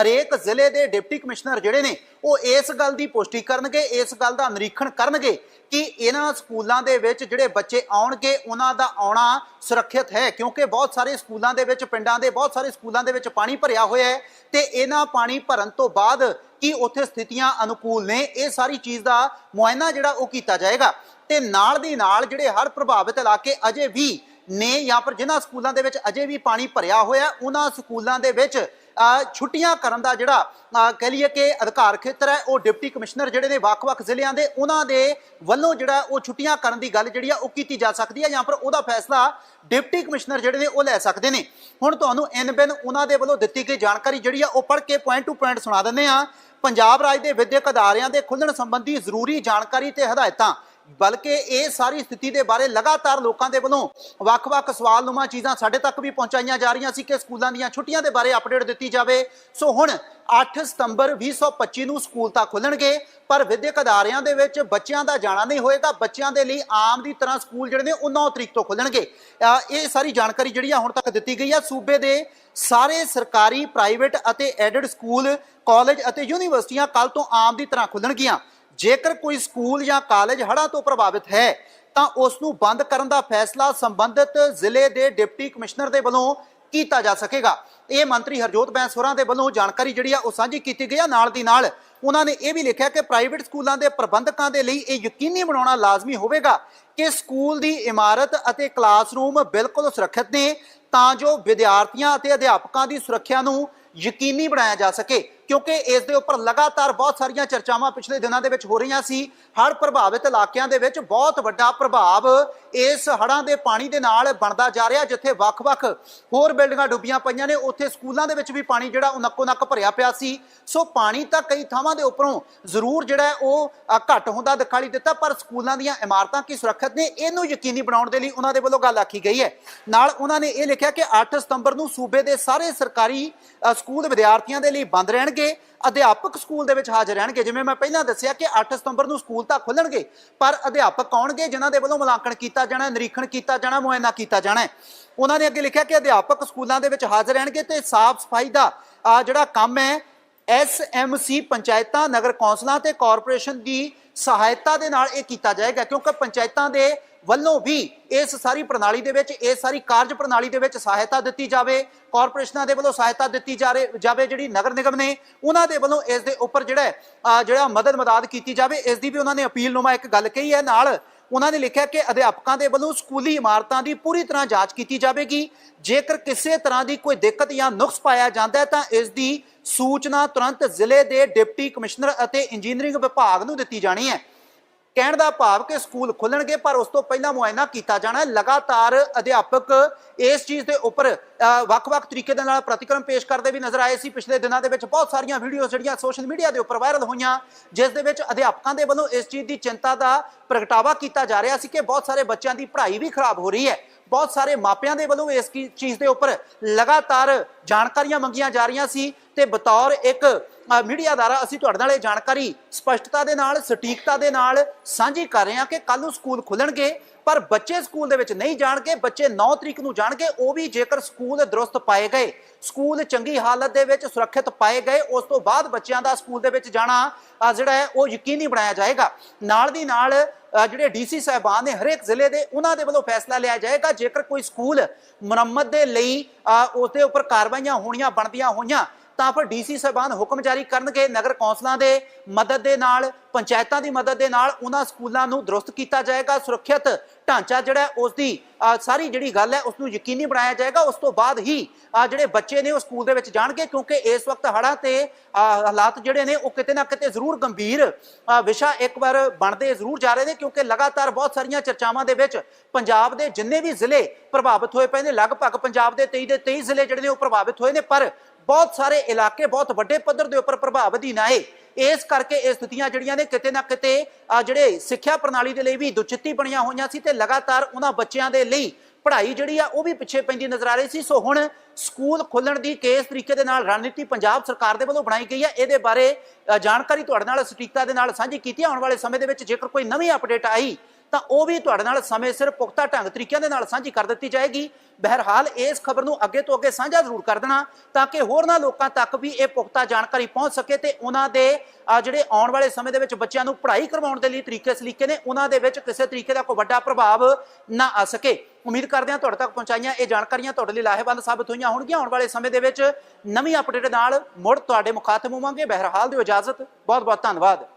ਹਰੇਕ ਜ਼ਿਲ੍ਹੇ ਦੇ ਡਿਪਟੀ ਕਮਿਸ਼ਨਰ ਜਿਹੜੇ ਨੇ, ਉਹ ਇਸ ਗੱਲ ਦੀ ਪੁਸ਼ਟੀ ਕਰਨਗੇ, ਇਸ ਗੱਲ ਦਾ ਨਿਰੀਖਣ ਕਰਨਗੇ ਕਿ ਇਹਨਾਂ ਸਕੂਲਾਂ ਦੇ ਵਿੱਚ ਜਿਹੜੇ ਬੱਚੇ ਆਉਣਗੇ, ਉਹਨਾਂ ਦਾ ਆਉਣਾ ਸੁਰੱਖਿਅਤ ਹੈ। ਕਿਉਂਕਿ ਬਹੁਤ ਸਾਰੇ ਸਕੂਲਾਂ ਦੇ ਵਿੱਚ, ਪਿੰਡਾਂ ਦੇ ਬਹੁਤ ਸਾਰੇ ਸਕੂਲਾਂ ਦੇ ਵਿੱਚ ਪਾਣੀ ਭਰਿਆ ਹੋਇਆ ਹੈ ਤੇ ਇਹਨਾਂ ਪਾਣੀ ਭਰਨ ਤੋਂ ਬਾਅਦ ਕੀ ਉੱਥੇ ਸਥਿਤੀਆਂ ਅਨੁਕੂਲ ਨੇ, ਇਹ ਸਾਰੀ ਚੀਜ਼ ਦਾ ਮੁਆਇਨਾ ਜਿਹੜਾ ਉਹ ਕੀਤਾ ਜਾਏਗਾ। ਤੇ ਨਾਲ ਦੀ ਨਾਲ ਜਿਹੜੇ ਹਰ ਪ੍ਰਭਾਵਿਤ ਇਲਾਕੇ ਅਜੇ ਵੀ ਨੇ ਜਾਂ ਫਿਰ ਜਿਨ੍ਹਾਂ ਸਕੂਲਾਂ ਦੇ ਵਿੱਚ ਅਜੇ ਵੀ ਪਾਣੀ ਭਰਿਆ ਹੋਇਆ ਉਹਨਾਂ ਸਕੂਲਾਂ ਦੇ ਵਿੱਚ ਛੁੱਟੀਆਂ ਕਰਨ ਦਾ ਜਿਹੜਾ ਅ, ਕਹਿ ਲਈਏ ਕਿ ਅਧਿਕਾਰ ਖੇਤਰ ਹੈ ਉਹ ਡਿਪਟੀ ਕਮਿਸ਼ਨਰ ਜਿਹੜੇ ਨੇ ਵੱਖ-ਵੱਖ ਜ਼ਿਲ੍ਹਿਆਂ ਦੇ ਉਹਨਾਂ ਦੇ ਵੱਲੋਂ ਜਿਹੜਾ ਉਹ ਛੁੱਟੀਆਂ ਕਰਨ ਦੀ ਗੱਲ ਜਿਹੜੀ ਆ ਉਹ ਕੀਤੀ ਜਾ ਸਕਦੀ ਹੈ ਜਾਂ ਫਿਰ ਉਹਦਾ ਫੈਸਲਾ ਡਿਪਟੀ ਕਮਿਸ਼ਨਰ ਜਿਹੜੇ ਨੇ ਉਹ ਲੈ ਸਕਦੇ ਨੇ। ਹੁਣ ਤੁਹਾਨੂੰ ਇਨ ਬਿਨ ਉਹਨਾਂ ਦੇ ਵੱਲੋਂ ਦਿੱਤੀ ਗਈ ਜਾਣਕਾਰੀ ਜਿਹੜੀ ਆ ਉਹ ਪੜ੍ਹ ਕੇ ਪੁਆਇੰਟ ਟੂ ਪੁਆਇੰਟ ਸੁਣਾ ਦਿੰਦੇ ਆ ਪੰਜਾਬ ਰਾਜ ਦੇ ਵਿਦਿਅਕ ਅਦਾਰਿਆਂ ਦੇ ਖੁੱਲਣ ਸੰਬੰਧੀ ਜ਼ਰੂਰੀ ਜਾਣਕਾਰੀ ਤੇ ਹਦਾਇਤਾਂ। ਬਲਕਿ ਇਹ ਸਾਰੀ ਸਥਿਤੀ ਦੇ ਬਾਰੇ ਲਗਾਤਾਰ ਲੋਕਾਂ ਦੇ ਵੱਲੋਂ ਵੱਖ-ਵੱਖ ਸਵਾਲਨੁਮਾ ਚੀਜ਼ਾਂ ਸਾਡੇ ਤੱਕ ਵੀ ਪਹੁੰਚਾਈਆਂ ਜਾ ਰਹੀਆਂ ਸੀ ਕਿ ਸਕੂਲਾਂ ਦੀਆਂ ਛੁੱਟੀਆਂ ਦੇ ਬਾਰੇ ਅਪਡੇਟ ਦਿੱਤੀ ਜਾਵੇ। ਸੋ ਹੁਣ 8 ਸਤੰਬਰ 2025 ਨੂੰ ਸਕੂਲ ਤਾਂ ਖੁੱਲਣਗੇ, ਪਰ ਵਿਦਿਅਕ ਅਦਾਰਿਆਂ ਦੇ ਵਿੱਚ ਬੱਚਿਆਂ ਦਾ ਜਾਣਾ ਨਹੀਂ ਹੋਏਗਾ। ਬੱਚਿਆਂ ਦੇ ਲਈ ਆਮ ਦੀ ਤਰ੍ਹਾਂ ਸਕੂਲ ਜਿਹੜੇ ਨੇ ਉਹ 9 ਤਰੀਕ ਤੋਂ ਖੁੱਲਣਗੇ। ਇਹ ਸਾਰੀ ਜਾਣਕਾਰੀ ਜਿਹੜੀ ਆ ਹੁਣ ਤੱਕ ਦਿੱਤੀ ਗਈ ਆ। ਸੂਬੇ ਦੇ ਸਾਰੇ ਸਰਕਾਰੀ, ਪ੍ਰਾਈਵੇਟ ਅਤੇ ਐਡਡ ਸਕੂਲ ਕਾਲਜ ਅਤੇ ਯੂਨੀਵਰਸਿਟੀਆਂ ਕੱਲ ਤੋਂ ਆਮ ਦੀ ਤਰ੍ਹਾਂ ਖੁੱਲਣਗੀਆਂ। ਜੇਕਰ ਕੋਈ ਸਕੂਲ ਜਾਂ ਕਾਲਜ ਹੜ੍ਹਾਂ ਤੋਂ ਪ੍ਰਭਾਵਿਤ ਹੈ, ਤਾਂ ਉਸ ਨੂੰ ਬੰਦ ਕਰਨ ਦਾ ਫੈਸਲਾ ਸੰਬੰਧਿਤ ਜ਼ਿਲ੍ਹੇ ਦੇ ਡਿਪਟੀ ਕਮਿਸ਼ਨਰ ਦੇ ਵੱਲੋਂ ਕੀਤਾ ਜਾ ਸਕੇਗਾ। ਇਹ ਮੰਤਰੀ ਹਰਜੋਤ ਬੈਂਸ ਹੋਰਾਂ ਦੇ ਵੱਲੋਂ ਜਾਣਕਾਰੀ ਜਿਹੜੀ ਆ ਉਹ ਸਾਂਝੀ ਕੀਤੀ ਗਈ ਆ। ਨਾਲ ਦੀ ਨਾਲ ਉਹਨਾਂ ਨੇ ਇਹ ਵੀ ਲਿਖਿਆ ਕਿ ਪ੍ਰਾਈਵੇਟ ਸਕੂਲਾਂ ਦੇ ਪ੍ਰਬੰਧਕਾਂ ਦੇ ਲਈ ਇਹ ਯਕੀਨੀ ਬਣਾਉਣਾ ਲਾਜ਼ਮੀ ਹੋਵੇਗਾ ਕਿ ਸਕੂਲ ਦੀ ਇਮਾਰਤ ਅਤੇ ਕਲਾਸਰੂਮ ਬਿਲਕੁਲ ਸੁਰੱਖਿਅਤ ਨੇ, ਤਾਂ ਜੋ ਵਿਦਿਆਰਥੀਆਂ ਅਤੇ ਅਧਿਆਪਕਾਂ ਦੀ ਸੁਰੱਖਿਆ ਨੂੰ ਯਕੀਨੀ ਬਣਾਇਆ ਜਾ ਸਕੇ। ਕਿਉਂਕਿ ਇਸ ਦੇ ਉੱਪਰ ਲਗਾਤਾਰ ਬਹੁਤ ਸਾਰੀਆਂ ਚਰਚਾਵਾਂ ਪਿਛਲੇ ਦਿਨਾਂ ਦੇ ਵਿੱਚ ਹੋ ਰਹੀਆਂ ਸੀ। ਹੜ੍ਹ ਪ੍ਰਭਾਵਿਤ ਇਲਾਕਿਆਂ ਦੇ ਵਿੱਚ ਬਹੁਤ ਵੱਡਾ ਪ੍ਰਭਾਵ ਇਸ ਹੜ੍ਹਾਂ ਦੇ ਪਾਣੀ ਦੇ ਨਾਲ ਬਣਦਾ ਜਾ ਰਿਹਾ ਜਿੱਥੇ ਵੱਖ-ਵੱਖ ਹੋਰ ਬਿਲਡਿੰਗਾਂ ਡੁੱਬੀਆਂ ਪਈਆਂ ਨੇ। ਉੱਥੇ ਸਕੂਲਾਂ ਦੇ ਵਿੱਚ ਵੀ ਪਾਣੀ ਜਿਹੜਾ ਉਹ ਨੱਕੋ ਨੱਕ ਭਰਿਆ ਪਿਆ ਸੀ। ਸੋ ਪਾਣੀ ਤਾਂ ਕਈ ਥਾਵਾਂ ਦੇ ਉੱਪਰੋਂ ਜ਼ਰੂਰ ਜਿਹੜਾ ਉਹ ਅ, ਘੱਟ ਹੁੰਦਾ ਦਿਖਾਈ ਦਿੱਤਾ ਪਰ ਸਕੂਲਾਂ ਦੀਆਂ ਇਮਾਰਤਾਂ ਕੀ ਸੁਰੱਖਿਅਤ ਨੇ ਇਹਨੂੰ ਯਕੀਨੀ ਬਣਾਉਣ ਦੇ ਲਈ ਉਹਨਾਂ ਦੇ ਵੱਲੋਂ ਗੱਲ ਆਖੀ ਗਈ ਹੈ। ਨਾਲ ਉਹਨਾਂ ਨੇ ਇਹ ਲਿਖਿਆ ਕਿ 8 ਸਤੰਬਰ ਨੂੰ ਸੂਬੇ ਦੇ ਸਾਰੇ ਸਰਕਾਰੀ ਸਕੂਲ ਵਿਦਿਆਰਥੀਆਂ ਦੇ ਲਈ ਬੰਦ ਰਹਿਣਗੇ, ਅਧਿਆਪਕ ਸਕੂਲ ਦੇ ਵਿੱਚ ਹਾਜ਼ਰ ਰਹਿਣਗੇ। ਜਿਵੇਂ ਮੈਂ ਪਹਿਲਾਂ ਦੱਸਿਆ ਕਿ 8 ਸਤੰਬਰ ਨੂੰ ਸਕੂਲ ਤਾਂ ਖੁੱਲਣਗੇ, ਪਰ ਅਧਿਆਪਕ ਕੌਣਗੇ ਜਿਨ੍ਹਾਂ ਦੇ ਵੱਲੋਂ ਮੁਲਾਂਕਣ ਕੀਤਾ ਜਾਣਾ, ਨਿਰੀਖਣ ਕੀਤਾ ਜਾਣਾ, ਮੁਆਇਨਾ ਕੀਤਾ ਜਾਣਾ ਉਹਨਾਂ ਨੇ ਅੱਗੇ ਲਿਖਿਆ ਕਿ ਅਧਿਆਪਕ ਸਕੂਲਾਂ ਦੇ ਵਿੱਚ ਹਾਜ਼ਰ ਰਹਿਣਗੇ ਤੇ ਸਾਫ਼ ਸਫ਼ਾਈ ਦਾ ਆ ਜਿਹੜਾ ਕੰਮ ਹੈ ਐਸਐਮਸੀ ਪੰਚਾਇਤਾਂ, ਨਗਰ ਕੌਂਸਲਾਂ ਤੇ ਕਾਰਪੋਰੇਸ਼ਨ ਦੀ ਸਹਾਇਤਾ ਦੇ ਨਾਲ ਇਹ ਕੀਤਾ ਜਾਏਗਾ, ਕਿਉਂਕਿ ਪੰਚਾਇਤਾਂ ਦੇ ਵੱਲੋਂ ਵੀ ਇਸ ਸਾਰੀ ਪ੍ਰਣਾਲੀ ਦੇ ਵਿੱਚ ਇਸ ਸਾਰੀ ਕਾਰਜ ਪ੍ਰਣਾਲੀ ਦੇ ਵਿੱਚ ਸਹਾਇਤਾ ਦਿੱਤੀ ਜਾਵੇ, ਕਾਰਪੋਰੇਸ਼ਨਾਂ ਦੇ ਵੱਲੋਂ ਸਹਾਇਤਾ ਦਿੱਤੀ ਜਾਰੇ, ਜਾਵੇ, ਜਿਹੜੀ ਨਗਰ ਨਿਗਮ ਨੇ, ਉਹਨਾਂ ਦੇ ਵੱਲੋਂ ਇਸ ਦੇ ਉੱਪਰ ਜਿਹੜਾ ਜਿਹੜਾ ਮਦਦ ਮਦਦ ਕੀਤੀ ਜਾਵੇ, ਇਸ ਦੀ ਵੀ ਉਹਨਾਂ ਨੇ ਅਪੀਲ ਨੁਮਾ ਇੱਕ ਗੱਲ ਕਹੀ ਹੈ, ਨਾਲ ਉਹਨਾਂ ਨੇ ਲਿਖਿਆ ਕਿ ਅਧਿਆਪਕਾਂ ਦੇ ਵੱਲੋਂ ਸਕੂਲੀ ਇਮਾਰਤਾਂ ਦੀ ਪੂਰੀ ਤਰ੍ਹਾਂ ਜਾਂਚ ਕੀਤੀ ਜਾਵੇਗੀ। ਜੇਕਰ ਕਿਸੇ ਤਰ੍ਹਾਂ ਦੀ ਕੋਈ ਦਿੱਕਤ ਜਾਂ ਨੁਕਸ ਪਾਇਆ ਜਾਂਦਾ ਹੈ ਤਾਂ ਇਸ ਦੀ ਸੂਚਨਾ ਤੁਰੰਤ ਜ਼ਿਲ੍ਹੇ ਦੇ ਡਿਪਟੀ ਕਮਿਸ਼ਨਰ ਅਤੇ ਇੰਜੀਨੀਅਰਿੰਗ ਵਿਭਾਗ ਨੂੰ ਦਿੱਤੀ ਜਾਣੀ ਹੈ। ਕਹਿਣ ਦਾ ਭਾਵ ਕਿ ਸਕੂਲ ਖੁੱਲਣਗੇ, ਪਰ ਉਸ ਤੋਂ ਪਹਿਲਾਂ ਮੁਆਇਨਾ ਕੀਤਾ ਜਾਣਾ ਹੈ। ਲਗਾਤਾਰ ਅਧਿਆਪਕ ਇਸ ਚੀਜ਼ ਦੇ ਉੱਪਰ ਵੱਖ-ਵੱਖ ਤਰੀਕੇ ਦੇ ਨਾਲ ਪ੍ਰਤੀਕਰਮ ਪੇਸ਼ ਕਰਦੇ ਵੀ ਨਜ਼ਰ ਆਏ ਸੀ। ਪਿਛਲੇ ਦਿਨਾਂ ਦੇ ਵਿੱਚ ਬਹੁਤ ਸਾਰੀਆਂ ਵੀਡੀਓਜ਼ ਜਿਹੜੀਆਂ ਸੋਸ਼ਲ ਮੀਡੀਆ ਦੇ ਉੱਪਰ ਵਾਇਰਲ ਹੋਈਆਂ, ਜਿਸ ਦੇ ਵਿੱਚ ਅਧਿਆਪਕਾਂ ਦੇ ਵੱਲੋਂ ਇਸ ਚੀਜ਼ ਦੀ ਚਿੰਤਾ ਦਾ ਪ੍ਰਗਟਾਵਾ ਕੀਤਾ ਜਾ ਰਿਹਾ ਸੀ ਕਿ ਬਹੁਤ ਸਾਰੇ ਬੱਚਿਆਂ ਦੀ ਪੜ੍ਹਾਈ ਵੀ ਖਰਾਬ ਹੋ ਰਹੀ ਹੈ। ਬਹੁਤ ਸਾਰੇ ਮਾਪਿਆਂ ਦੇ ਵੱਲੋਂ ਇਸ ਕੀ- ਚੀਜ਼ ਦੇ ਉੱਪਰ ਲਗਾਤਾਰ ਜਾਣਕਾਰੀਆਂ ਮੰਗੀਆਂ ਜਾ ਰਹੀਆਂ ਸੀ ਤੇ ਬਤੌਰ ਇੱਕ ਮੀਡੀਆ ਦਾਰਾ ਅਸੀਂ ਤੁਹਾਡੇ ਨਾਲ ਇਹ ਜਾਣਕਾਰੀ ਸਪਸ਼ਟਤਾ ਦੇ ਨਾਲ, ਸਟੀਕਤਾ ਦੇ ਨਾਲ ਸਾਂਝੀ ਕਰ ਰਹੇ ਹਾਂ ਕਿ ਕੱਲ ਨੂੰ ਸਕੂਲ ਖੁੱਲਣਗੇ, ਪਰ ਬੱਚੇ ਸਕੂਲ ਦੇ ਵਿੱਚ ਨਹੀਂ ਜਾਣਗੇ, ਬੱਚੇ 9 ਤਰੀਕ ਨੂੰ ਜਾਣਗੇ, ਉਹ ਵੀ ਜੇਕਰ ਸਕੂਲ ਦਰੁਸਤ ਪਾਏ ਗਏ, ਸਕੂਲ ਚੰਗੀ ਹਾਲਤ ਦੇ ਵਿੱਚ ਸੁਰੱਖਿਅਤ ਪਾਏ ਗਏ, ਉਸ ਤੋਂ ਬਾਅਦ ਬੱਚਿਆਂ ਦਾ ਸਕੂਲ ਦੇ ਵਿੱਚ ਜਾਣਾ ਜਿਹੜਾ ਹੈ, ਉਹ ਯਕੀਨੀ ਬਣਾਇਆ ਜਾਏਗਾ। ਨਾਲ ਦੀ ਨਾਲ ਜਿਹੜੇ ਡੀਸੀ ਸਾਹਿਬਾਨ ਨੇ ਹਰੇਕ ਜ਼ਿਲ੍ਹੇ ਦੇ ਉਹਨਾਂ ਦੇ ਵੱਲੋਂ ਫੈਸਲਾ ਲਿਆ ਜਾਏਗਾ। ਜੇਕਰ ਕੋਈ ਸਕੂਲ ਮੁਰੰਮਤ ਦੇ ਲਈ ਅ, ਉਸ ਦੇ ਉੱਪਰ ਕਾਰਵਾਈਆਂ ਹੋਣੀਆਂ ਬਣਦੀਆਂ ਹੋਈਆਂ ਤਾਂ ਫਿਰ ਡੀਸੀ ਸਾਹਿਬਾਨ ਹੁਕਮ ਜਾਰੀ ਕਰਨਗੇ ਨਗਰ ਕੌਂਸਲਾਂ ਦੇ ਮਦਦ ਦੇ ਨਾਲ ਪੰਚਾਇਤਾਂ ਦੀ ਮਦਦ ਦੇ ਨਾਲ ਉਹਨਾਂ ਸਕੂਲਾਂ ਨੂੰ ਦਰੁਸਤ ਕੀਤਾ ਜਾਏਗਾ ਸੁਰੱਖਿਅਤ ਢਾਂਚਾ ਜਿਹੜਾ ਹੈ, ਉਸ ਦੀ ਸਾਰੀ ਜਿਹੜੀ ਗੱਲ ਹੈ ਉਸ ਨੂੰ ਯਕੀਨੀ ਬਣਾਇਆ ਜਾਏਗਾ। ਉਸ ਤੋਂ ਬਾਅਦ ਹੀ ਜਿਹੜੇ ਬੱਚੇ ਨੇ ਉਹ ਸਕੂਲ ਦੇ ਵਿੱਚ ਜਾਣਗੇ ਕਿਉਂਕਿ ਇਸ ਵਕਤ ਹੜ੍ਹਾਂ ਤੇ ਹਾਲਾਤ ਜਿਹੜੇ ਨੇ ਉਹ ਕਿਤੇ ਨਾ ਕਿਤੇ ਜ਼ਰੂਰ ਗੰਭੀਰ ਵਿਸ਼ਾ ਇੱਕ ਵਾਰ ਬਣਦੇ ਜ਼ਰੂਰ ਜਾ ਰਹੇ ਨੇ ਕਿਉਂਕਿ ਲਗਾਤਾਰ ਬਹੁਤ ਸਾਰੀਆਂ ਚਰਚਾਵਾਂ ਦੇ ਵਿੱਚ ਪੰਜਾਬ ਦੇ ਜਿੰਨੇ ਵੀ ਜ਼ਿਲ੍ਹੇ ਪ੍ਰਭਾਵਿਤ ਹੋਏ ਪਏ ਨੇ ਲਗਭਗ ਪੰਜਾਬ ਦੇ 23 ਦੇ 23 ਜ਼ਿਲ੍ਹੇ ਜਿਹੜੇ ਨੇ ਉਹ ਪ੍ਰਭਾਵਿਤ ਹੋਏ ਨੇ ਪਰ ਬਹੁਤ ਸਾਰੇ ਇਲਾਕੇ ਬਹੁਤ ਵੱਡੇ ਪੱਧਰ ਦੇ ਉੱਪਰ ਪ੍ਰਭਾਵ ਹੀ ਨਾ ਹੈ ਇਸ ਕਰਕੇ ਇਹ ਸਥਿਤੀਆਂ ਜਿਹੜੀਆਂ ਨੇ ਕਿਤੇ ਨਾ ਕਿਤੇ ਜਿਹੜੇ ਸਿੱਖਿਆ ਪ੍ਰਣਾਲੀ ਦੇ ਲਈ ਵੀ ਦੁਚਿੱਤੀ ਬਣੀਆਂ ਹੋਈਆਂ ਸੀ ਤੇ ਲਗਾਤਾਰ ਉਹਨਾਂ ਬੱਚਿਆਂ ਦੇ ਲਈ ਪੜ੍ਹਾਈ ਜਿਹੜੀ ਆ ਉਹ ਵੀ ਪਿੱਛੇ ਪੈਂਦੀ ਨਜ਼ਰ ਆ ਰਹੀ ਸੀ। ਸੋ ਹੁਣ ਸਕੂਲ ਖੋਲਣ ਦੀ ਕਿਸ ਤਰੀਕੇ ਦੇ ਨਾਲ ਰਣਨੀਤੀ ਪੰਜਾਬ ਸਰਕਾਰ ਦੇ ਵੱਲੋਂ ਬਣਾਈ ਗਈ ਹੈ ਇਹਦੇ ਬਾਰੇ ਜਾਣਕਾਰੀ ਤੁਹਾਡੇ ਨਾਲ ਸਟੀਕਤਾ ਦੇ ਨਾਲ ਸਾਂਝੀ ਕੀਤੀ। ਆਉਣ ਵਾਲੇ ਸਮੇਂ ਦੇ ਵਿੱਚ ਜੇਕਰ ਕੋਈ ਨਵੀਂ ਅਪਡੇਟ ਆਈ ਤਾਂ ਉਹ ਵੀ ਤੁਹਾਡੇ ਨਾਲ ਸਮੇਂ ਸਿਰ ਪੁਖਤਾ ਢੰਗ ਤਰੀਕਿਆਂ ਦੇ ਨਾਲ ਸਾਂਝੀ ਕਰ ਦਿੱਤੀ ਜਾਏਗੀ। ਬਹਰਹਾਲ ਇਸ ਖਬਰ ਨੂੰ ਅੱਗੇ ਤੋਂ ਅੱਗੇ ਸਾਂਝਾ ਜ਼ਰੂਰ ਕਰ ਦੇਣਾ ਤਾਂ ਕਿ ਹੋਰਨਾਂ ਲੋਕਾਂ ਤੱਕ ਵੀ ਇਹ ਪੁਖਤਾ ਜਾਣਕਾਰੀ ਪਹੁੰਚ ਸਕੇ ਤੇ ਉਹਨਾਂ ਦੇ ਅ, ਜਿਹੜੇ ਆਉਣ ਵਾਲੇ ਸਮੇਂ ਦੇ ਵਿੱਚ ਬੱਚਿਆਂ ਨੂੰ ਪੜ੍ਹਾਈ ਕਰਵਾਉਣ ਦੇ ਲਈ ਤਰੀਕੇ ਸਲੀਕੇ ਨੇ ਉਹਨਾਂ ਦੇ ਵਿੱਚ ਕਿਸੇ ਤਰੀਕੇ ਦਾ ਕੋਈ ਵੱਡਾ ਪ੍ਰਭਾਵ ਨਾ ਆ ਸਕੇ। ਉਮੀਦ ਕਰਦੇ ਹਾਂ ਤੁਹਾਡੇ ਤੱਕ ਪਹੁੰਚਾਈਆਂ ਇਹ ਜਾਣਕਾਰੀਆਂ ਤੁਹਾਡੇ ਲਈ ਲਾਹੇਵੰਦ ਸਾਬਤ ਹੋਈਆਂ ਹੋਣਗੀਆਂ। ਆਉਣ ਵਾਲੇ ਸਮੇਂ ਦੇ ਵਿੱਚ ਨਵੀਂ ਅਪਡੇਟ ਨਾਲ ਮੁੜ ਤੁਹਾਡੇ ਮੁਖਾਤਮ ਹੋਵਾਂਗੇ। ਬਹਿਰਹਾਲ ਦਿਓ ਇਜਾਜ਼ਤ। ਬਹੁਤ ਬਹੁਤ ਧੰਨਵਾਦ।